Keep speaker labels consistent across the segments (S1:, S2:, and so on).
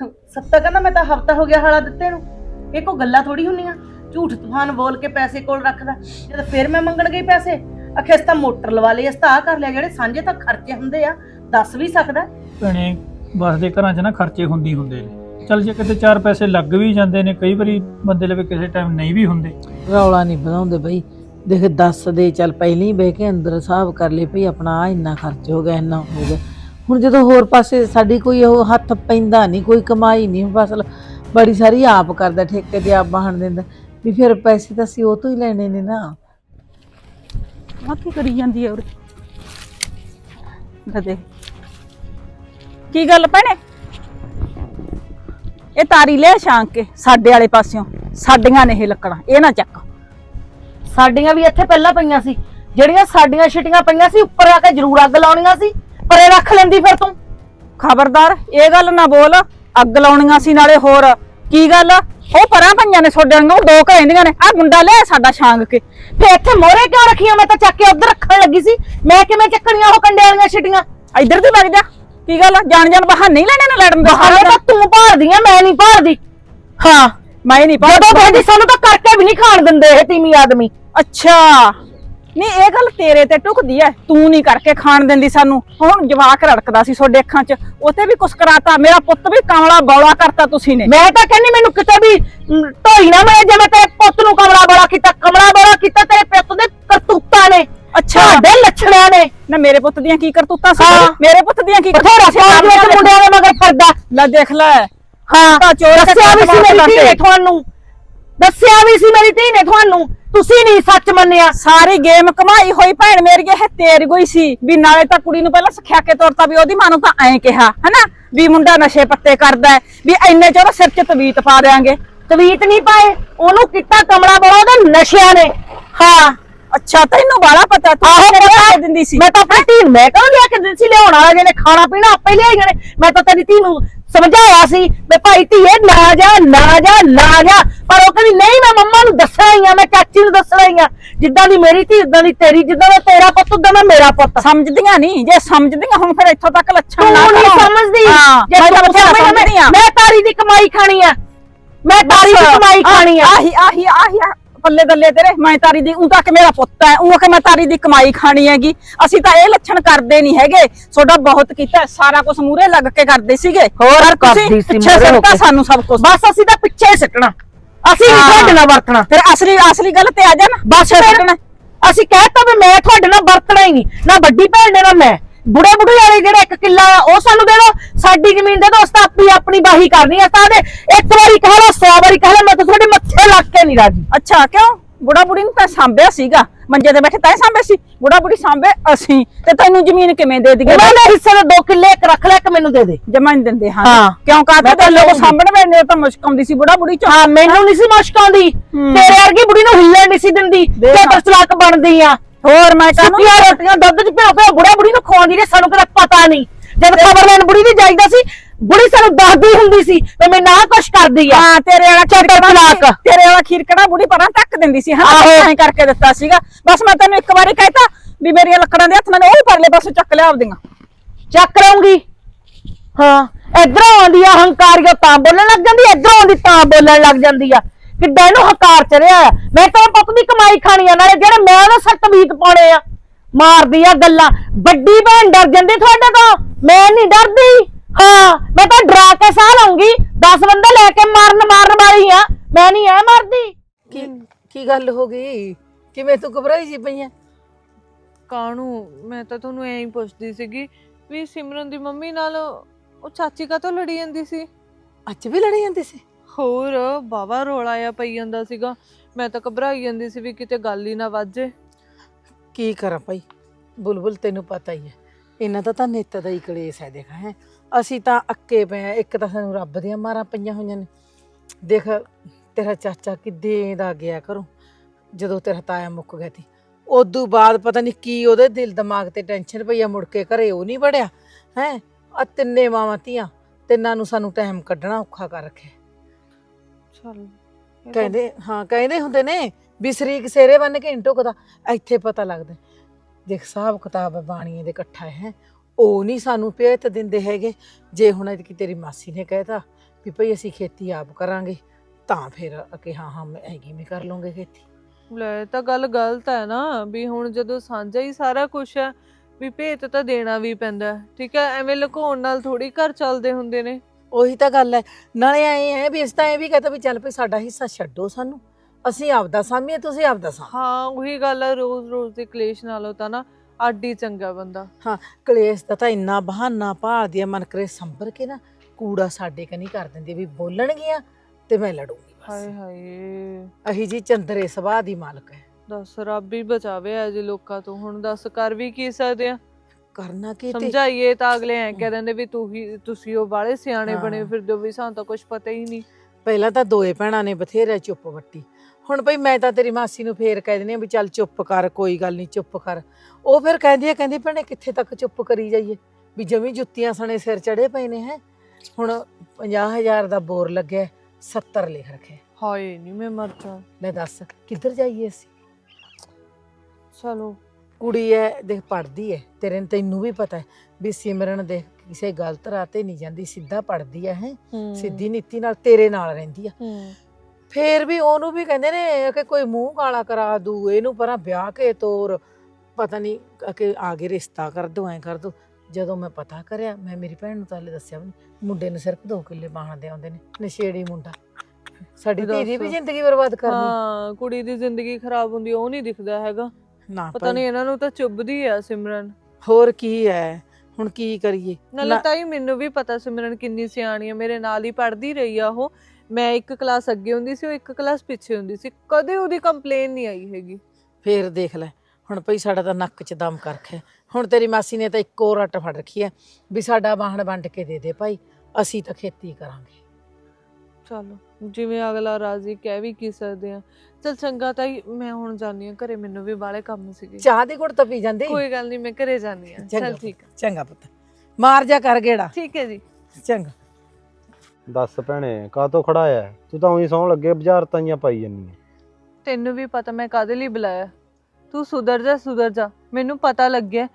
S1: ਸੱਤਾ ਕਹਿੰਦਾ ਮੈਂ ਤਾਂ ਹਫਤਾ ਹੋ ਗਿਆ ਹਾਲਾ ਦਿੱਤੇ ਨੂੰ। ਇਹ ਕੋ ਗੱਲਾਂ ਥੋੜੀ ਹੁੰਦੀਆਂ? ਝੂਠ ਤੂਫਾਨ ਬੋਲ ਕੇ ਪੈਸੇ ਕੋਲ ਰੱਖਦਾ। ਜਦ ਫਿਰ ਮੈਂ ਮੰਗਣ ਗਈ ਪੈਸੇ ਅਖੇ ਤਾਂ ਮੋਟਰ ਲਵਾ ਲਈ ਇਸ ਤਾਂ ਕਰ ਲਿਆ ਜਿਹੜੇ ਸਾਂਝੇ ਤਾਂ ਖਰਚੇ ਹੁੰਦੇ ਆ ਦੱਸ ਵੀ ਸਕਦਾ।
S2: ਭੈਣੇ ਬਸਦੇ ਘਰਾਂ 'ਚ ਨਾ ਖਰਚੇ ਹੁੰਦੀ ਹੁੰਦੇ ਨੇ। ਚਲ ਜੇ ਕਿਤੇ ਚਾਰ ਪੈਸੇ ਲੱਗ ਵੀ ਜਾਂਦੇ ਨੇ ਕਈ ਵਾਰੀ ਬੰਦੇ ਲਵੇ ਕਿਸੇ ਟਾਈਮ ਨਹੀਂ ਵੀ ਹੁੰਦੇ।
S3: ਰੌਲਾ ਨਹੀਂ ਵਧਾਉਂਦੇ ਬਈ। ਦੇਖ ਦੱਸ ਦੇ ਚੱਲ ਪਹਿਲਾਂ ਹੀ ਬਹਿ ਕੇ ਅੰਦਰ ਹਿਸਾਬ ਕਰ ਲਈ ਭਈ ਆਪਣਾ ਆ ਇੰਨਾ ਖਰਚ ਹੋ ਗਿਆ ਇੰਨਾ ਹੋ ਗਿਆ। ਹੁਣ ਜਦੋਂ ਹੋਰ ਪਾਸੇ ਸਾਡੀ ਕੋਈ ਉਹ ਹੱਥ ਪੈਂਦਾ ਨਹੀਂ ਕੋਈ ਕਮਾਈ ਨਹੀਂ ਫਸਲ ਬੜੀ ਸਾਰੀ ਆਪ ਕਰਦਾ ਠੇਕੇ ਤੇ ਆਪ ਬਾਹਣ ਦਿੰਦਾ। ਵੀ ਫਿਰ ਪੈਸੇ ਤਾਂ ਅਸੀਂ ਉਹ ਤੋਂ ਹੀ ਲੈਣੇ ਨੇ ਨਾ।
S4: ਆ ਕੀ ਕਰੀ ਜਾਂਦੀ ਹੈ ਉਰੇ? ਕੀ ਗੱਲ ਭੈਣੇ? ਇਹ ਤਾਰੀ ਲੈ ਛਾਂਕ ਕੇ ਸਾਡੇ ਵਾਲੇ ਪਾਸਿਓਂ। ਸਾਡੀਆਂ ਨੇ ਇਹ ਲੱਕੜਾਂ ਇਹ ਨਾ ਚੱਕ।
S1: ਸਾਡੀਆਂ ਵੀ ਇੱਥੇ ਪਹਿਲਾਂ ਪਈਆਂ ਸੀ। ਜਿਹੜੀਆਂ ਸਾਡੀਆਂ ਛਿਟੀਆਂ ਪਈਆਂ ਸੀ ਉੱਪਰ ਆ ਕੇ ਜ਼ਰੂਰ ਅੱਗ ਲਾਉਣੀਆਂ ਸੀ। ਪਰੇ ਰੱਖ ਲੈਂਦੀ ਫਿਰ ਤੂੰ।
S4: ਖਬਰਦਾਰ ਇਹ ਗੱਲ ਨਾ ਬੋਲ। ਅੱਗ ਲਾਉਣੀਆਂ ਸੀ ਨਾਲੇ ਹੋਰ। ਕੀ ਗੱਲ? ਉਹ ਪਰਾਂ ਪਈਆਂ ਨੇ ਛੋਡਿਆਂ ਨੂੰ ਦੋ ਕਹਿੰਦੀਆਂ ਨੇ। ਆ ਮੁੰਡਾ ਲੈ ਸਾਡਾ ਛਾਂਗ ਕੇ।
S1: ਫੇ ਇੱਥੇ ਮੋਰੇ ਕਿਉਂ ਰੱਖੀਆਂ? ਮੈਂ ਤਾਂ ਚੱਕ ਕੇ ਉੱਧਰ ਰੱਖਣ ਲੱਗੀ ਸੀ। ਮੈਂ ਕਿਵੇਂ ਚੱਕਣੀਆਂ ਉਹ ਕੰਡੇ ਵਾਲੀਆਂ ਛਿਟੀਆਂ?
S4: ਇੱਧਰ ਦੀ ਵਗ ਜਾ। ਕੀ ਗੱਲ ਜਾਣ ਜਾਣ ਬਹਾਨੇ ਹੀ ਲੈਣੇ ਨੇ ਲੜਨ ਦੇ
S1: ਹਾਲੇ ਤਾਂ ਤੂੰ ਭਾਲਦੀ ਆ ਮੈਂ ਨਹੀਂ ਭਾਲਦੀ। ਹਾਂ
S4: ਮੈਂ ਨਹੀਂ
S1: ਜਦੋਂ ਭੇਜੀ ਸਾਨੂੰ ਤਾਂ ਕਰਕੇ ਵੀ ਨਹੀਂ ਖਾਣ ਦਿੰਦੇ ਇਹ ਤੀਮੀ ਆਦਮੀ।
S4: ਅੱਛਾ। ਨਹੀਂ ਇਹ ਗੱਲ ਤੇਰੇ ਤੇ ਟੁਕਦੀ ਐ। ਤੂੰ ਨਹੀਂ ਕਰਕੇ ਖਾਣ ਦਿੰਦੀ ਸਾਨੂੰ। ਹੁਣ ਜਵਾਕ ਰੜਕਦਾ ਸੀ ਤੁਹਾਡੇ ਅੱਖਾਂ 'ਚ। ਉਤੇ ਵੀ ਕੁਛ ਕਰਾਤਾ। ਮੇਰਾ ਪੁੱਤ ਵੀ ਕਾਮਲਾ ਬੌਲਾ ਕਰਤਾ ਤੁਸੀਂ ਨੇ।
S1: ਮੈਂ ਤਾਂ ਕਹਿੰਨੀ ਮੈਨੂੰ ਕਿਤੇ ਵੀ ਮ, ਢੋਈ ਨਾ ਮਿਲੇ ਜੇ ਮੈਂ ਤੇਰੇ ਪੁੱਤ ਨੂੰ ਕਮਲਾ ਬੜਾ ਕੀਤਾ ਕਮਲਾ ਬੜਾ ਕੀਤਾ ਤੇਰੇ ਪੁੱਤ ਦੇ ਕਰਤੂਤਾਂ ਨੇ।
S4: ਅੱਛਾ।
S1: ਸਾਡੇ ਲੱਛਣਾਂ ਨੇ।
S4: ਨਾ ਮੇਰੇ ਪੁੱਤ ਦੀਆਂ ਕੀ ਕਰਤੂਤਾਂ ਸੀ?
S1: ਹਾਂ।
S4: ਮੇਰੇ ਪੁੱਤ ਦੀਆਂ ਕੀ
S1: ਬਥੇਰਾ
S4: ਸੀ?
S1: ਫੌਜ ਵਿੱਚ ਮੁੰਡਿਆਂ ਦੇ ਮਗਰ ਫਿਰਦਾ।
S4: ਲੈ ਦੇਖ ਲੈ।
S1: ਹਾਂ।
S4: ਤਾਂ ਚੋਰ
S1: ਦੱਸਿਆ ਵੀ ਸੀ ਮੇਰੀ ਧੀ ਨੇ ਤੁਹਾਨੂੰ। ਦੱਸਿਆ ਵੀ ਸੀ ਮੇਰੀ ਧੀ ਨੇ ਤੁਹਾਨੂੰ। ਤੁਸੀਂ ਨਹੀਂ ਸੱਚ ਮੰਨਿਆ।
S4: ਸਾਰੀ ਗੇਮ ਕਮਾਈ ਹੋਈ ਭੈਣ ਮੇਰੀ ਇਹ ਤੇਰੀ ਕੋਈ ਸੀ। ਵੀ ਨਾਲੇ ਤਾਂ ਕੁੜੀ ਨੂੰ ਪਹਿਲਾਂ ਸਿੱਖਿਆ ਕੇ ਤੋਰਤਾ ਵੀ ਉਹਦੀ ਮਾਂ ਨੂੰ ਤਾਂ ਐਂ ਕਿਹਾ ਹਨਾ? ਵੀ ਮੁੰਡਾ ਨਸ਼ੇ ਪੱਤੇ ਕਰਦਾ ਹੈ, ਵੀ ਐਨੇ ਚ ਉਹਦਾ ਸਿਰ 'ਚ ਤਵੀਤ ਪਾ ਦੇਾਂਗੇ
S1: ਤਵੀਤ ਨਹੀਂ ਪਾਏ ਉਹਨੂੰ ਕੀਤਾ ਕਮਲਾ ਬੜਾ ਉਹਦੇ ਨਸ਼ਿਆਂ ਨੇ। ਹਾਂ।
S4: ਅੱਛਾ ਤੈਨੂੰ ਬਾਲਾ ਪਤਾ ਤੂੰ
S1: ਪਤਾ
S4: ਪੈਸੇ ਦਿੰਦੀ ਸੀ?
S1: ਮੈਂ ਤਾਂ ਆਪਣੀ ਧੀ ਮੈਂ ਕਹਾਂ ਲਿਆ ਕੇ ਦਿੰਦੀ ਸੀ ਲਿਆਉਣ ਵਾਲਾ ਜਿਹਨੇ ਖਾਣਾ ਪੀਣਾ ਆਪੇ ਲਿਆਈਆਂ ਨੇ। ਮੈਂ ਤਾਂ ਤੇਰੀ ਧੀ ਨੂੰ ਸਮਝਾਇਆ ਸੀ ਵੀ ਭਾਈ ਧੀਏ ਨਾ ਜਾ ਨਾ ਜਾ ਨਾ ਜਾ। ਪਰ ਉਹ ਕਹਿੰਦੀ ਨਹੀਂ ਮੈਂ ਮੰਮਾ ਨੂੰ ਦੱਸਣਾ ਹੀ ਆ ਮੈਂ ਚਾਚੀ ਨੂੰ ਦੱਸਣਾ ਹੀ ਆ। ਜਿੱਦਾਂ ਦੀ ਮੇਰੀ ਧੀ ਉਦਾਂ ਦੀ ਤੇਰੀ ਜਿੱਦਾਂ ਦਾ ਤੇਰਾ ਪੁੱਤ ਉਦਾਂ ਦਾ ਮੇਰਾ ਪੁੱਤ।
S4: ਸਮਝਦੀਆਂ ਨਹੀਂ। ਜੇ ਸਮਝਦੀਆਂ ਹੁਣ ਫਿਰ ਇੱਥੋਂ ਤੱਕ ਲੱਛਣ
S1: ਤੂੰ
S4: ਨਾ
S1: ਨਹੀਂ
S4: ਕਰੋ।
S1: ਸਮਝਦੀ।
S4: ਹਾਂ
S1: ਜੇ
S4: ਮੈਂ ਤਾਂ
S1: ਤੂੰ
S4: ਬਥੇਰਾ
S1: ਸਮਝਦੀ
S4: ਸਮਝਦੀ ਆ।
S1: ਮੈਂ ਤਾਰੀ ਦੀ ਕਮਾਈ ਖਾਣੀ ਆ। ਮੈਂ ਤਾਰੀ ਦੀ ਕਮਾਈ ਖਾਣੀ ਆ।
S4: ਆਹੀ ਆਹੀ ਆਹੀ। ਪੱਲੇ ਦੱਲੇ ਤੇਰੇ ਮੈਂ ਤਾਰੀ ਦੀ ਉਹ ਤਾਂ ਕਿ ਮੇਰਾ ਪੁੱਤ ਹੈ ਉਹ ਕਿ ਮੈਂ ਤਾਰੀ ਦੀ ਕਮਾਈ ਖਾਣੀ ਹੈਗੀ। ਅਸੀਂ ਤਾਂ ਇਹ ਲੱਛਣ ਕਰਦੇ ਨਹੀਂ ਹੈਗੇ। ਤੁਹਾਡਾ ਬਹੁਤ ਕੀਤਾ ਸਾਰਾ ਕੁਝ ਮੂਰੇ ਲੱਗ ਕੇ ਕਰਦੇ ਸੀਗੇ।
S1: ਹੋਰ ਕਰਦੀ ਸੀ ਮੂਹਰੇ ਹੋ ਕੇ।
S4: ਸਾਨੂੰ ਸਭ ਕੁਝ
S1: ਬਸ ਅਸੀਂ ਤਾਂ ਪਿੱਛੇ ਸਿੱਟਣਾ। ਅਸੀਂ ਨਹੀਂ। ਤੁਹਾਡੇ ਨਾਲ ਵਰਤਣਾ।
S4: ਫਿਰ ਅਸਲੀ ਅਸਲੀ ਗੱਲ ਤੇ ਆ ਜਾ ਨਾ।
S1: ਬਸ ਫਿਰ ਅਸੀਂ ਕਹਿਤਾ ਵੀ ਮੈਂ ਤੁਹਾਡੇ ਨਾਲ ਵਰਤਣਾ ਹੀ ਨਹੀਂ। ਨਾ ਵੱਡੀ ਭੈਣ ਨੇ ਨਾ ਮੈਂ। ਬੁੜੇ ਬੁੜੇ ਵਾਲੇ ਜਿਹੜਾ ਇੱਕ ਕਿੱਲਾ ਆ ਉਹ ਸਾਨੂੰ ਦੇ ਦਿਓ। ਸਾਡੀ ਜ਼ਮੀਨ ਦੇ ਦਿਓ ਉਸ ਤਾਂ ਆਪਣੀ ਆਪਣੀ ਬਾਹੀ ਕਰਨੀ ਆ। ਤਾਂ ਦੇ ਇੱਕ ਵਾਰੀ ਕਹਿ ਲਓ 100 ਵਾਰੀ ਕਹਿ ਲਓ ਮੈਂ ਤਾਂ ਤੁਹਾਡੇ ਮੱਥੇ ਲੱਗ ਕੇ ਨਹੀਂ ਰਾਜੀ।
S4: ਅੱਛਾ ਕਿਉਂ? ਬੁੜਾ ਬੁੜੀ ਨੂੰ ਤਾਂ ਸਾਂਭਿਆ ਸੀਗਾ। ਮੰਜੇ ਤੇ ਬੈਠੇ ਤਾਂ ਹੀ ਸਾਂਭੇ ਸੀ। ਬੁੜਾ ਬੁੜੀ ਸਾਂਭੇ ਅਸੀਂ। ਤੇ ਤੈਨੂੰ ਜ਼ਮੀਨ ਕਿਵੇਂ ਦੇ ਦਈਏ?
S1: ਉਹਨਾਂ ਨੇ ਹਿੱਸੇ ਦੇ ਦੋ ਕਿੱਲੇ ਇੱਕ ਰੱਖ ਲੈ ਇੱਕ ਮੈਨੂੰ ਦੇ ਦੇ।
S4: ਜਮਾ ਨਹੀਂ ਦਿੰਦੇ ਹਾਂ।
S1: ਹਾਂ।
S4: ਕਿਉਂ ਕਾਹਤੇ
S1: ਤਾਂ
S4: ਲੋਕ। ਸਾਂਭਣ ਵੇਲੇ ਤਾਂ ਮੁਸ਼ਕ ਆਉਂਦੀ ਸੀ ਬੁੜਾ ਬੁੜੀ ਚੋਂ।
S1: ਹਾਂ ਮੈਨੂੰ ਨਹੀਂ ਸੀ ਮੁਸ਼ਕ ਆਉਂਦੀ।
S4: ਹੂੰ।
S1: ਤੇਰੇ ਵਰਗੀ ਬੁੜੀ ਨੂੰ ਹਿੱਲਣ ਨਹੀਂ ਸੀ ਦਿੰਦੀ। ਤੇ ਚਲਾਕ ਬਣਦੀ ਆ।
S4: ਹੋਰ ਮੈਂ
S1: ਸੁੱਕੀਆਂ ਰੋਟੀਆਂ ਦੁੱਧ ਚ ਭਿਓ ਭਿਓ ਬੁੜਾ ਬੁੜੀ ਨੂੰ ਖਵਾਉਂਦੀ ਨੇ ਸਾਨੂੰ ਕਿਹੜਾ ਪਤਾ ਨਹੀਂ। ਜਦ ਖਬਰ ਲੈਣ ਬੁੜੀ ਦੀ ਜਾਈਦਾ ਸੀ ਬੁੜੀ ਸਾਨੂੰ ਦੱਸਦੀ ਹੁੰਦੀ ਸੀ ਵੀ ਮੈਂ ਨਾ ਕੁਛ ਕਰਦੀ ਆ।
S4: ਹਾਂ ਤੇਰੇ ਵਾਲਾ
S1: ਚੱਟਰ ਚਲਾਕ
S4: ਤੇਰੇ ਵਾਲਾ ਖੀਰਕਣਾ ਬੁੜੀ ਪਰਾਂ ਤੱਕ ਦਿੰਦੀ ਸੀ ਹਾਂ। ਐਂ ਕਰਕੇ ਦਿੱਤਾ ਸੀਗਾ। ਬਸ ਮੈਂ ਤੈਨੂੰ ਇੱਕ ਵਾਰੀ ਕਹਿਤਾ ਵੀ ਮੇਰੀਆਂ ਲੱਕੜਾਂ ਦੇ ਹੱਥ ਨਾਲ ਉਹ ਪਰਲੇ ਪਾਸੋਂ ਚੱਕ ਲਿਆ ਆਪਦੀਆਂ।
S1: ਚੱਕ ਰਹੂੰਗੀ ਹਾਂ ਇਧਰੋਂ ਆਉਂਦੀ ਆ ਹੰਕਾਰੀਓ ਤਾਂ ਬੋਲਣ ਲੱਗ ਜਾਂਦੀ ਇਧਰੋਂ ਆਉਂਦੀ ਤਾਂ ਬੋਲਣ ਲੱਗ ਜਾਂਦੀ ਆ। ਕਿੱਡਾ ਇਹਨੂੰ ਹੰਕਾਰ ਚੜਿਆ ਆ। ਮੈਂ ਤਾਂ ਪੁੱਤ ਦੀ ਕਮਾਈ ਖਾਣੀ ਆ ਨਾਲੇ ਜਿਹੜੇ ਮੈਂ ਉਹਦੇ ਸਿਰ ਤਵੀਤ ਪਾਉਣੇ ਆ ਮਾਰਦੀ ਆ ਗੱਲਾਂ। ਵੱਡੀ ਭੈਣ ਡਰ ਜਾਂਦੀ ਤੁਹਾਡੇ ਤੋਂ? ਮੈਂ ਨਹੀਂ ਡਰਦੀ। ਹਾਂ ਮੈਂ ਤਾਂ ਡਰਾ ਕੇ ਸਾਹ ਲਾਉਂਗੀ। 10 ਬੰਦੇ ਲੈ ਕੇ ਮਾਰਨ ਮਾਰਨ ਵਾਲੀ ਆ। ਮੈਂ ਨਹੀਂ ਐ ਮਰਦੀ।
S3: ਕੀ ਕੀ ਗੱਲ ਹੋ ਗਈ? ਕਿਵੇਂ ਤੂੰ ਘਬਰਾਈ ਸੀ ਪਈਆਂ
S5: ਕਾਣੂ ਮੈਂ ਤਾਂ ਤੁਹਾਨੂੰ ਐਂ ਹੀ ਪੁੱਛਦੀ ਸੀਗੀ ਵੀ ਸਿਮਰਨ ਦੀ ਮੰਮੀ ਨਾਲ ਉਹ ਚਾਚੀ ਕਾ ਲੜੀ ਜਾਂਦੀ ਸੀ?
S3: ਅੱਜ ਵੀ ਲੜੀ ਜਾਂਦੇ ਸੀ?
S5: ਹੋਰ ਬਾਵਾ ਰੋਲਾ ਆ ਪਈ ਜਾਂਦਾ ਸੀਗਾ। ਮੈਂ ਤਾਂ ਘਬਰਾਈ ਜਾਂਦੀ ਸੀ ਵੀ ਕਿਤੇ ਗੱਲ ਹੀ ਨਾ ਵੱਜੇ
S3: ਕੀ ਕਰਾਂ ਭਾਈ? ਬੁਲਬੁਲ ਤੈਨੂੰ ਪਤਾ ਹੀ ਹੈ। ਇਹਨਾਂ ਦਾ ਤਾਂ ਨਿੱਤ ਦਾ ਹੀ ਕਲੇਸ਼ ਹੈ, ਦੇਖ ਹੈ। ਅਸੀਂ ਤਾਂ ਅੱਕੇ ਪਏ ਹਾਂ, ਇੱਕ ਤਾਂ ਸਾਨੂੰ ਰੱਬ ਦੀਆਂ ਮਾਰਾਂ ਪਈਆਂ ਹੋਈਆਂ ਨੇ। ਦੇਖ, ਤੇਰਾ ਚਾਚਾ ਕਿੱਦੇ ਦਾ ਗਿਆ ਘਰੋਂ, ਜਦੋਂ ਤੇਰਾ ਤਾਇਆ ਮੁੱਕ ਗਿਆ ਸੀ। ਉਦੋਂ ਬਾਅਦ ਪਤਾ ਨਹੀਂ ਕੀ ਉਹਦੇ ਦਿਲ ਦਿਮਾਗ ਤੇ ਟੈਨਸ਼ਨ ਪਈ ਆ, ਮੁੜ ਕੇ ਘਰੇ ਉਹ ਨਹੀਂ ਵੜਿਆ। ਹੈ? ਆ ਤਿੰਨੇ ਮਾਵਾਂ ਧੀਆਂ, ਤਿੰਨਾਂ ਨੂੰ ਸਾਨੂੰ ਟਾਈਮ ਕੱਢਣਾ ਔਖਾ ਕਰ ਰੱਖਿਆ।
S5: ਚਲ
S3: ਕਹਿੰਦੇ ਹਾਂ ਕਹਿੰਦੇ ਹੁੰਦੇ ਨੇ ਵੀ ਸਰੀਕ ਸੇਰੇ ਬੰਨ ਕੇ ਢੁਕਦਾ ਇੱਥੇ ਪਤਾ ਲੱਗਦਾ ਦੇਖ ਹਿਸਾਬ ਕਿਤਾਬ ਬਾਣੀਏ ਦੇ ਇਕੱਠਾ ਹੈ। ਉਹ ਨਹੀਂ ਸਾਨੂੰ ਭੇਤ ਦਿੰਦੇ ਹੈਗੇ। ਜੇ ਹੁਣ ਕਿ ਤੇਰੀ ਮਾਸੀ ਨੇ ਕਹਿਤਾ ਵੀ ਭਈ ਅਸੀਂ ਖੇਤੀ ਆਪ ਕਰਾਂਗੇ ਤਾਂ ਫਿਰ ਕਿ ਹਾਂ ਹਾਂ ਮੈਂ ਹੈਗੀ ਵੀ ਕਰ ਲਵਾਂਗੇ ਖੇਤੀ?
S5: ਲੈ ਇਹ ਤਾਂ ਗੱਲ ਗਲਤ ਹੈ ਨਾ ਵੀ ਹੁਣ ਜਦੋਂ ਸਾਂਝਾ ਹੀ ਸਾਰਾ ਕੁਝ ਹੈ ਵੀ ਭੇਤ ਤਾਂ ਦੇਣਾ ਵੀ ਪੈਂਦਾ ਹੈ, ਠੀਕ ਹੈ ਐਵੇਂ ਲੁਕਾਉਣ ਨਾਲ ਥੋੜੀ ਘਰ ਚੱਲਦੇ ਹੁੰਦੇ ਨੇ।
S3: ਉਹੀ ਤਾਂ ਗੱਲ ਹੈ। ਨਾਲੇ ਐ ਹੈ ਵੀ ਇਸ ਤਾਂ ਇਹ ਵੀ ਕਹਤਾ ਵੀ ਚੱਲ ਭਈ ਸਾਡਾ ਹਿੱਸਾ ਛੱਡੋ ਸਾਨੂੰ। ਅਸੀਂ ਆਪਦਾ ਸਾਂਭੀਏ ਤੁਸੀਂ ਆਪਦਾ ਸਾਂਭ।
S5: ਹਾਂ ਉਹੀ ਗੱਲ ਹੈ ਰੋਜ਼ ਰੋਜ਼ ਦੇ ਕਲੇਸ਼ ਨਾਲੋਂ ਤਾਂ ਨਾ ਹੀ ਚੰਗਾ ਬੰਦਾ।
S3: ਕਲੇਸ਼ ਦਾ ਤਾਂ ਇੰਨਾ ਬਹਾਨਾ ਭਾਲਦੀ ਆ ਮਨ ਕਰੇ ਸੰਭਰ ਕੇ ਨਾ ਕੂੜਾ ਸਾਡੇ ਕਨੀ ਕਰ ਦਿੰਦੀ ਆ ਵੀ ਬੋਲਣਗੀਆਂ ਤੇ ਮੈਂ ਲੜੂੰਗੀ
S5: ਹਾਏ
S3: ਬਸ।
S5: ਹਾਏ
S3: ਅਹੀ ਜੀ ਚੰਦਰੇ ਸੁਭਾਅ ਦੀ ਮਾਲਕ ਹੈ।
S5: ਦੱਸ ਰੱਬ ਹੀ ਬਚਾਵੇ ਐ ਜੇ ਲੋਕਾਂ ਤੋਂ। ਹੁਣ ਦੱਸ ਕਰ ਵੀ ਕੀ ਸਕਦੇ ਆ?
S3: ਕਰਨਾ ਕੀ ਤੇ?
S5: ਸਮਝਾਈਏ ਤਾਂ ਅਗਲੇ ਐ ਕਹਿ ਦਿੰਦੇ ਵੀ ਤੂੰ ਹੀ ਤੁਸੀਂ ਉਹ ਬਾਲੇ ਸਿਆਣੇ
S3: ਹਾਂ।
S5: ਬਣੇ ਫਿਰਦੇ ਹੋ ਵੀ ਸਾਨੂੰ ਤਾਂ ਕੁਝ ਪਤਾ ਹੀ ਨਹੀਂ।
S3: ਪਹਿਲਾਂ ਤਾਂ ਦੋਏ ਭੈਣਾਂ ਨੇ ਬਥੇਰਾ ਚੁੱਪ ਵੱਟੀ। ਹੁਣ ਭਈ ਮੈਂ ਤਾਂ ਤੇਰੀ ਮਾਸੀ ਨੂੰ ਫੇਰ ਕਹਿ ਦਿੰਦੀ ਆ ਵੀ ਚੱਲ ਚੁੱਪ ਕਰ ਕੋਈ ਗੱਲ ਨਹੀਂ ਚੁੱਪ ਕਰ। ਉਹ ਫਿਰ ਕਹਿੰਦੀ ਆ ਕਹਿੰਦੀ ਭੈਣੇ ਕਿੱਥੇ ਤੱਕ ਚੁੱਪ ਕਰੀ ਜਾਈਏ? ਵੀ ਜਮੀ ਜੁੱਤੀਆਂ ਸਣੇ ਸਿਰ ਚੜੇ ਪਏ ਨੇ ਹੈ। ਹੁਣ 50000 ਦਾ ਬੋਰ ਲੱਗਿਆ 70 ਲਿਖ ਰੱਖਿਆ।
S5: ਹਾਏ ਨਹੀਂ ਮੈਂ ਮਰ ਜਾ
S3: ਲੈ ਦੱਸ ਕਿੱਧਰ ਜਾਈਏ ਅਸੀਂ?
S5: ਚਲੋ।
S3: ਕੁੜੀ ਐ ਦੇਖ ਪੜਦੀ ਐ। ਤੇਰੇ ਨੂੰ ਤੈਨੂੰ ਵੀ ਪਤਾ ਹੈ ਵੀ ਸਿਮਰਨ ਦੇਖ ਕਿਸੇ ਗਲਤ ਰਾਹ ਤੇ ਨਹੀਂ ਜਾਂਦੀ ਸਿੱਧਾ ਪੜਦੀ ਐ ਹੈ। ਸਿੱਧੀ ਨੀਤੀ ਨਾਲ ਤੇਰੇ ਨਾਲ ਰਹਿੰਦੀ ਆ। ਫੇਰ ਵੀ ਉਹਨੂੰ ਵੀ ਕਹਿੰਦੇ ਨੇ ਕਿ ਕੋਈ ਮੂੰਹ ਕਾਲਾ ਕਰਾ ਦੂ ਇਹਨੂੰ ਪਰਾਂ ਵਿਆਹ ਕੇ ਤੋਰ। ਪਤਾ ਨਹੀਂ ਕਿ ਆਗੇ ਰਿਸ਼ਤਾ ਕਰ ਦੋ ਐ ਕਰ ਦੋ। ਜਦੋਂ ਮੈਂ ਪਤਾ ਕਰਿਆ ਮੈਂ ਮੇਰੀ ਭੈਣ ਨੂੰ ਤਾਂ ਦੱਸਿਆ ਵੀ ਮੁੰਡੇ ਨੂੰ ਸਿਰਫ 2 ਕਿੱਲੇ ਬਾਹਾਂ ਦੇ ਆਉਂਦੇ ਨੇ ਨਸ਼ੇੜੀ ਮੁੰਡਾ। ਸਾਡੀ ਧੀ ਦੀ ਵੀ। ਜ਼ਿੰਦਗੀ ਬਰਬਾਦ ਕਰਨੀ।
S5: ਹਾਂ ਕੁੜੀ ਦੀ ਜ਼ਿੰਦਗੀ ਖਰਾਬ ਹੁੰਦੀ ਉਹ ਨਹੀਂ ਦਿਖਦਾ ਹੈਗਾ।
S3: ਨਾ
S5: ਪਤਾ ਨਹੀਂ ਇਹਨਾਂ ਨੂੰ ਤਾਂ ਚੁੱਭਦੀ ਆ ਸਿਮਰਨ।
S3: ਹੋਰ ਕੀ ਹੈ ਹੁਣ ਕੀ ਕਰੀਏ?
S5: ਨਾਲੇ
S3: ਨਾ-
S5: ਤਾਂ ਹੀ ਮੈਨੂੰ ਵੀ ਪਤਾ ਸਿਮਰਨ ਕਿੰਨੀ ਸਿਆਣੀ ਆ ਮੇਰੇ ਨਾਲ ਹੀ ਪੜ੍ਹਦੀ ਰਹੀ ਆ ਉਹ। ਮੈਂ ਇੱਕ ਕਲਾਸ ਅੱਗੇ ਹੁੰਦੀ ਸੀ ਉਹ ਇੱਕ ਕਲਾਸ ਪਿੱਛੇ ਹੁੰਦੀ ਸੀ। ਕਦੇ ਉਹਦੀ ਕੰਪਲੇਨ ਨਹੀਂ ਆਈ ਹੈਗੀ।
S3: ਫੇਰ ਦੇਖ ਲੈ ਹੁਣ ਭਈ ਸਾਡਾ ਤਾਂ ਨੱਕ 'ਚ ਦਮ ਕਰਖਿਆ ਹੁਣ ਤੇਰੀ ਮਾਸੀ ਨੇ ਤਾਂ ਇੱਕੋ ਰੱਟ ਫੜ ਰੱਖੀ ਹੈ ਵੀ ਸਾਡਾ ਬਾਹਣ ਵੰਡ ਕੇ ਦੇ ਦੇ ਭਾਈ ਅਸੀਂ ਤਾਂ ਖੇਤੀ ਕਰਾਂਗੇ।
S5: ਚਲੋ ਜਿਵੇਂ ਅਗਲਾ ਰਾਜ਼ੀ ਕਹਿ ਵੀ ਕੀ ਸਕਦੇ ਆ। ਚਲ ਚੰਗਾ ਤਾਂ ਹੀ ਮੈਂ ਹੁਣ ਜਾਣੀ ਆ ਘਰੇ ਮੈਨੂੰ ਵੀ ਬਾਲੇ ਕੰਮ ਸੀਗੇ।
S3: ਚਾਹ ਦੀ ਘੁੱਟ ਤਾਂ ਪੀ ਜਾਂਦੇ
S5: ਕੋਈ ਗੱਲ ਨਹੀਂ ਮੈਂ ਘਰੇ ਜਾਣੀ ਆ
S3: ਚੰਗਾ
S5: ਚਲ ਠੀਕ ਆ।
S3: ਚੰਗਾ ਪੁੱਤ। ਮਾਰ ਜਾ ਕਰ ਗੇੜਾ।
S5: ਠੀਕ ਹੈ ਜੀ।
S3: ਚੰਗਾ।
S6: ਦੱਸ ਭੈਣੇ ਕਾਹਤੋਂ ਖੜਾਇਆ? ਹੈ? ਤੂੰ ਤਾਂ ਉਹੀ ਸੌਂ ਲੱਗੇ ਬਾਜ਼ਾਰ ਤਾਈਆਂ ਪਾਈ ਜੰਨੀ
S5: ਤੈਨੂੰ ਵੀ ਪਤਾ ਮੈਂ ਕਾਦੇ ਲਈ ਬੁਲਾਇਆ। ਤੂੰ ਸੁਧਰ ਜਾ ਸੁਧਰ ਜਾ। ਮੈਨੂੰ ਪਤਾ ਲੱਗਿਆ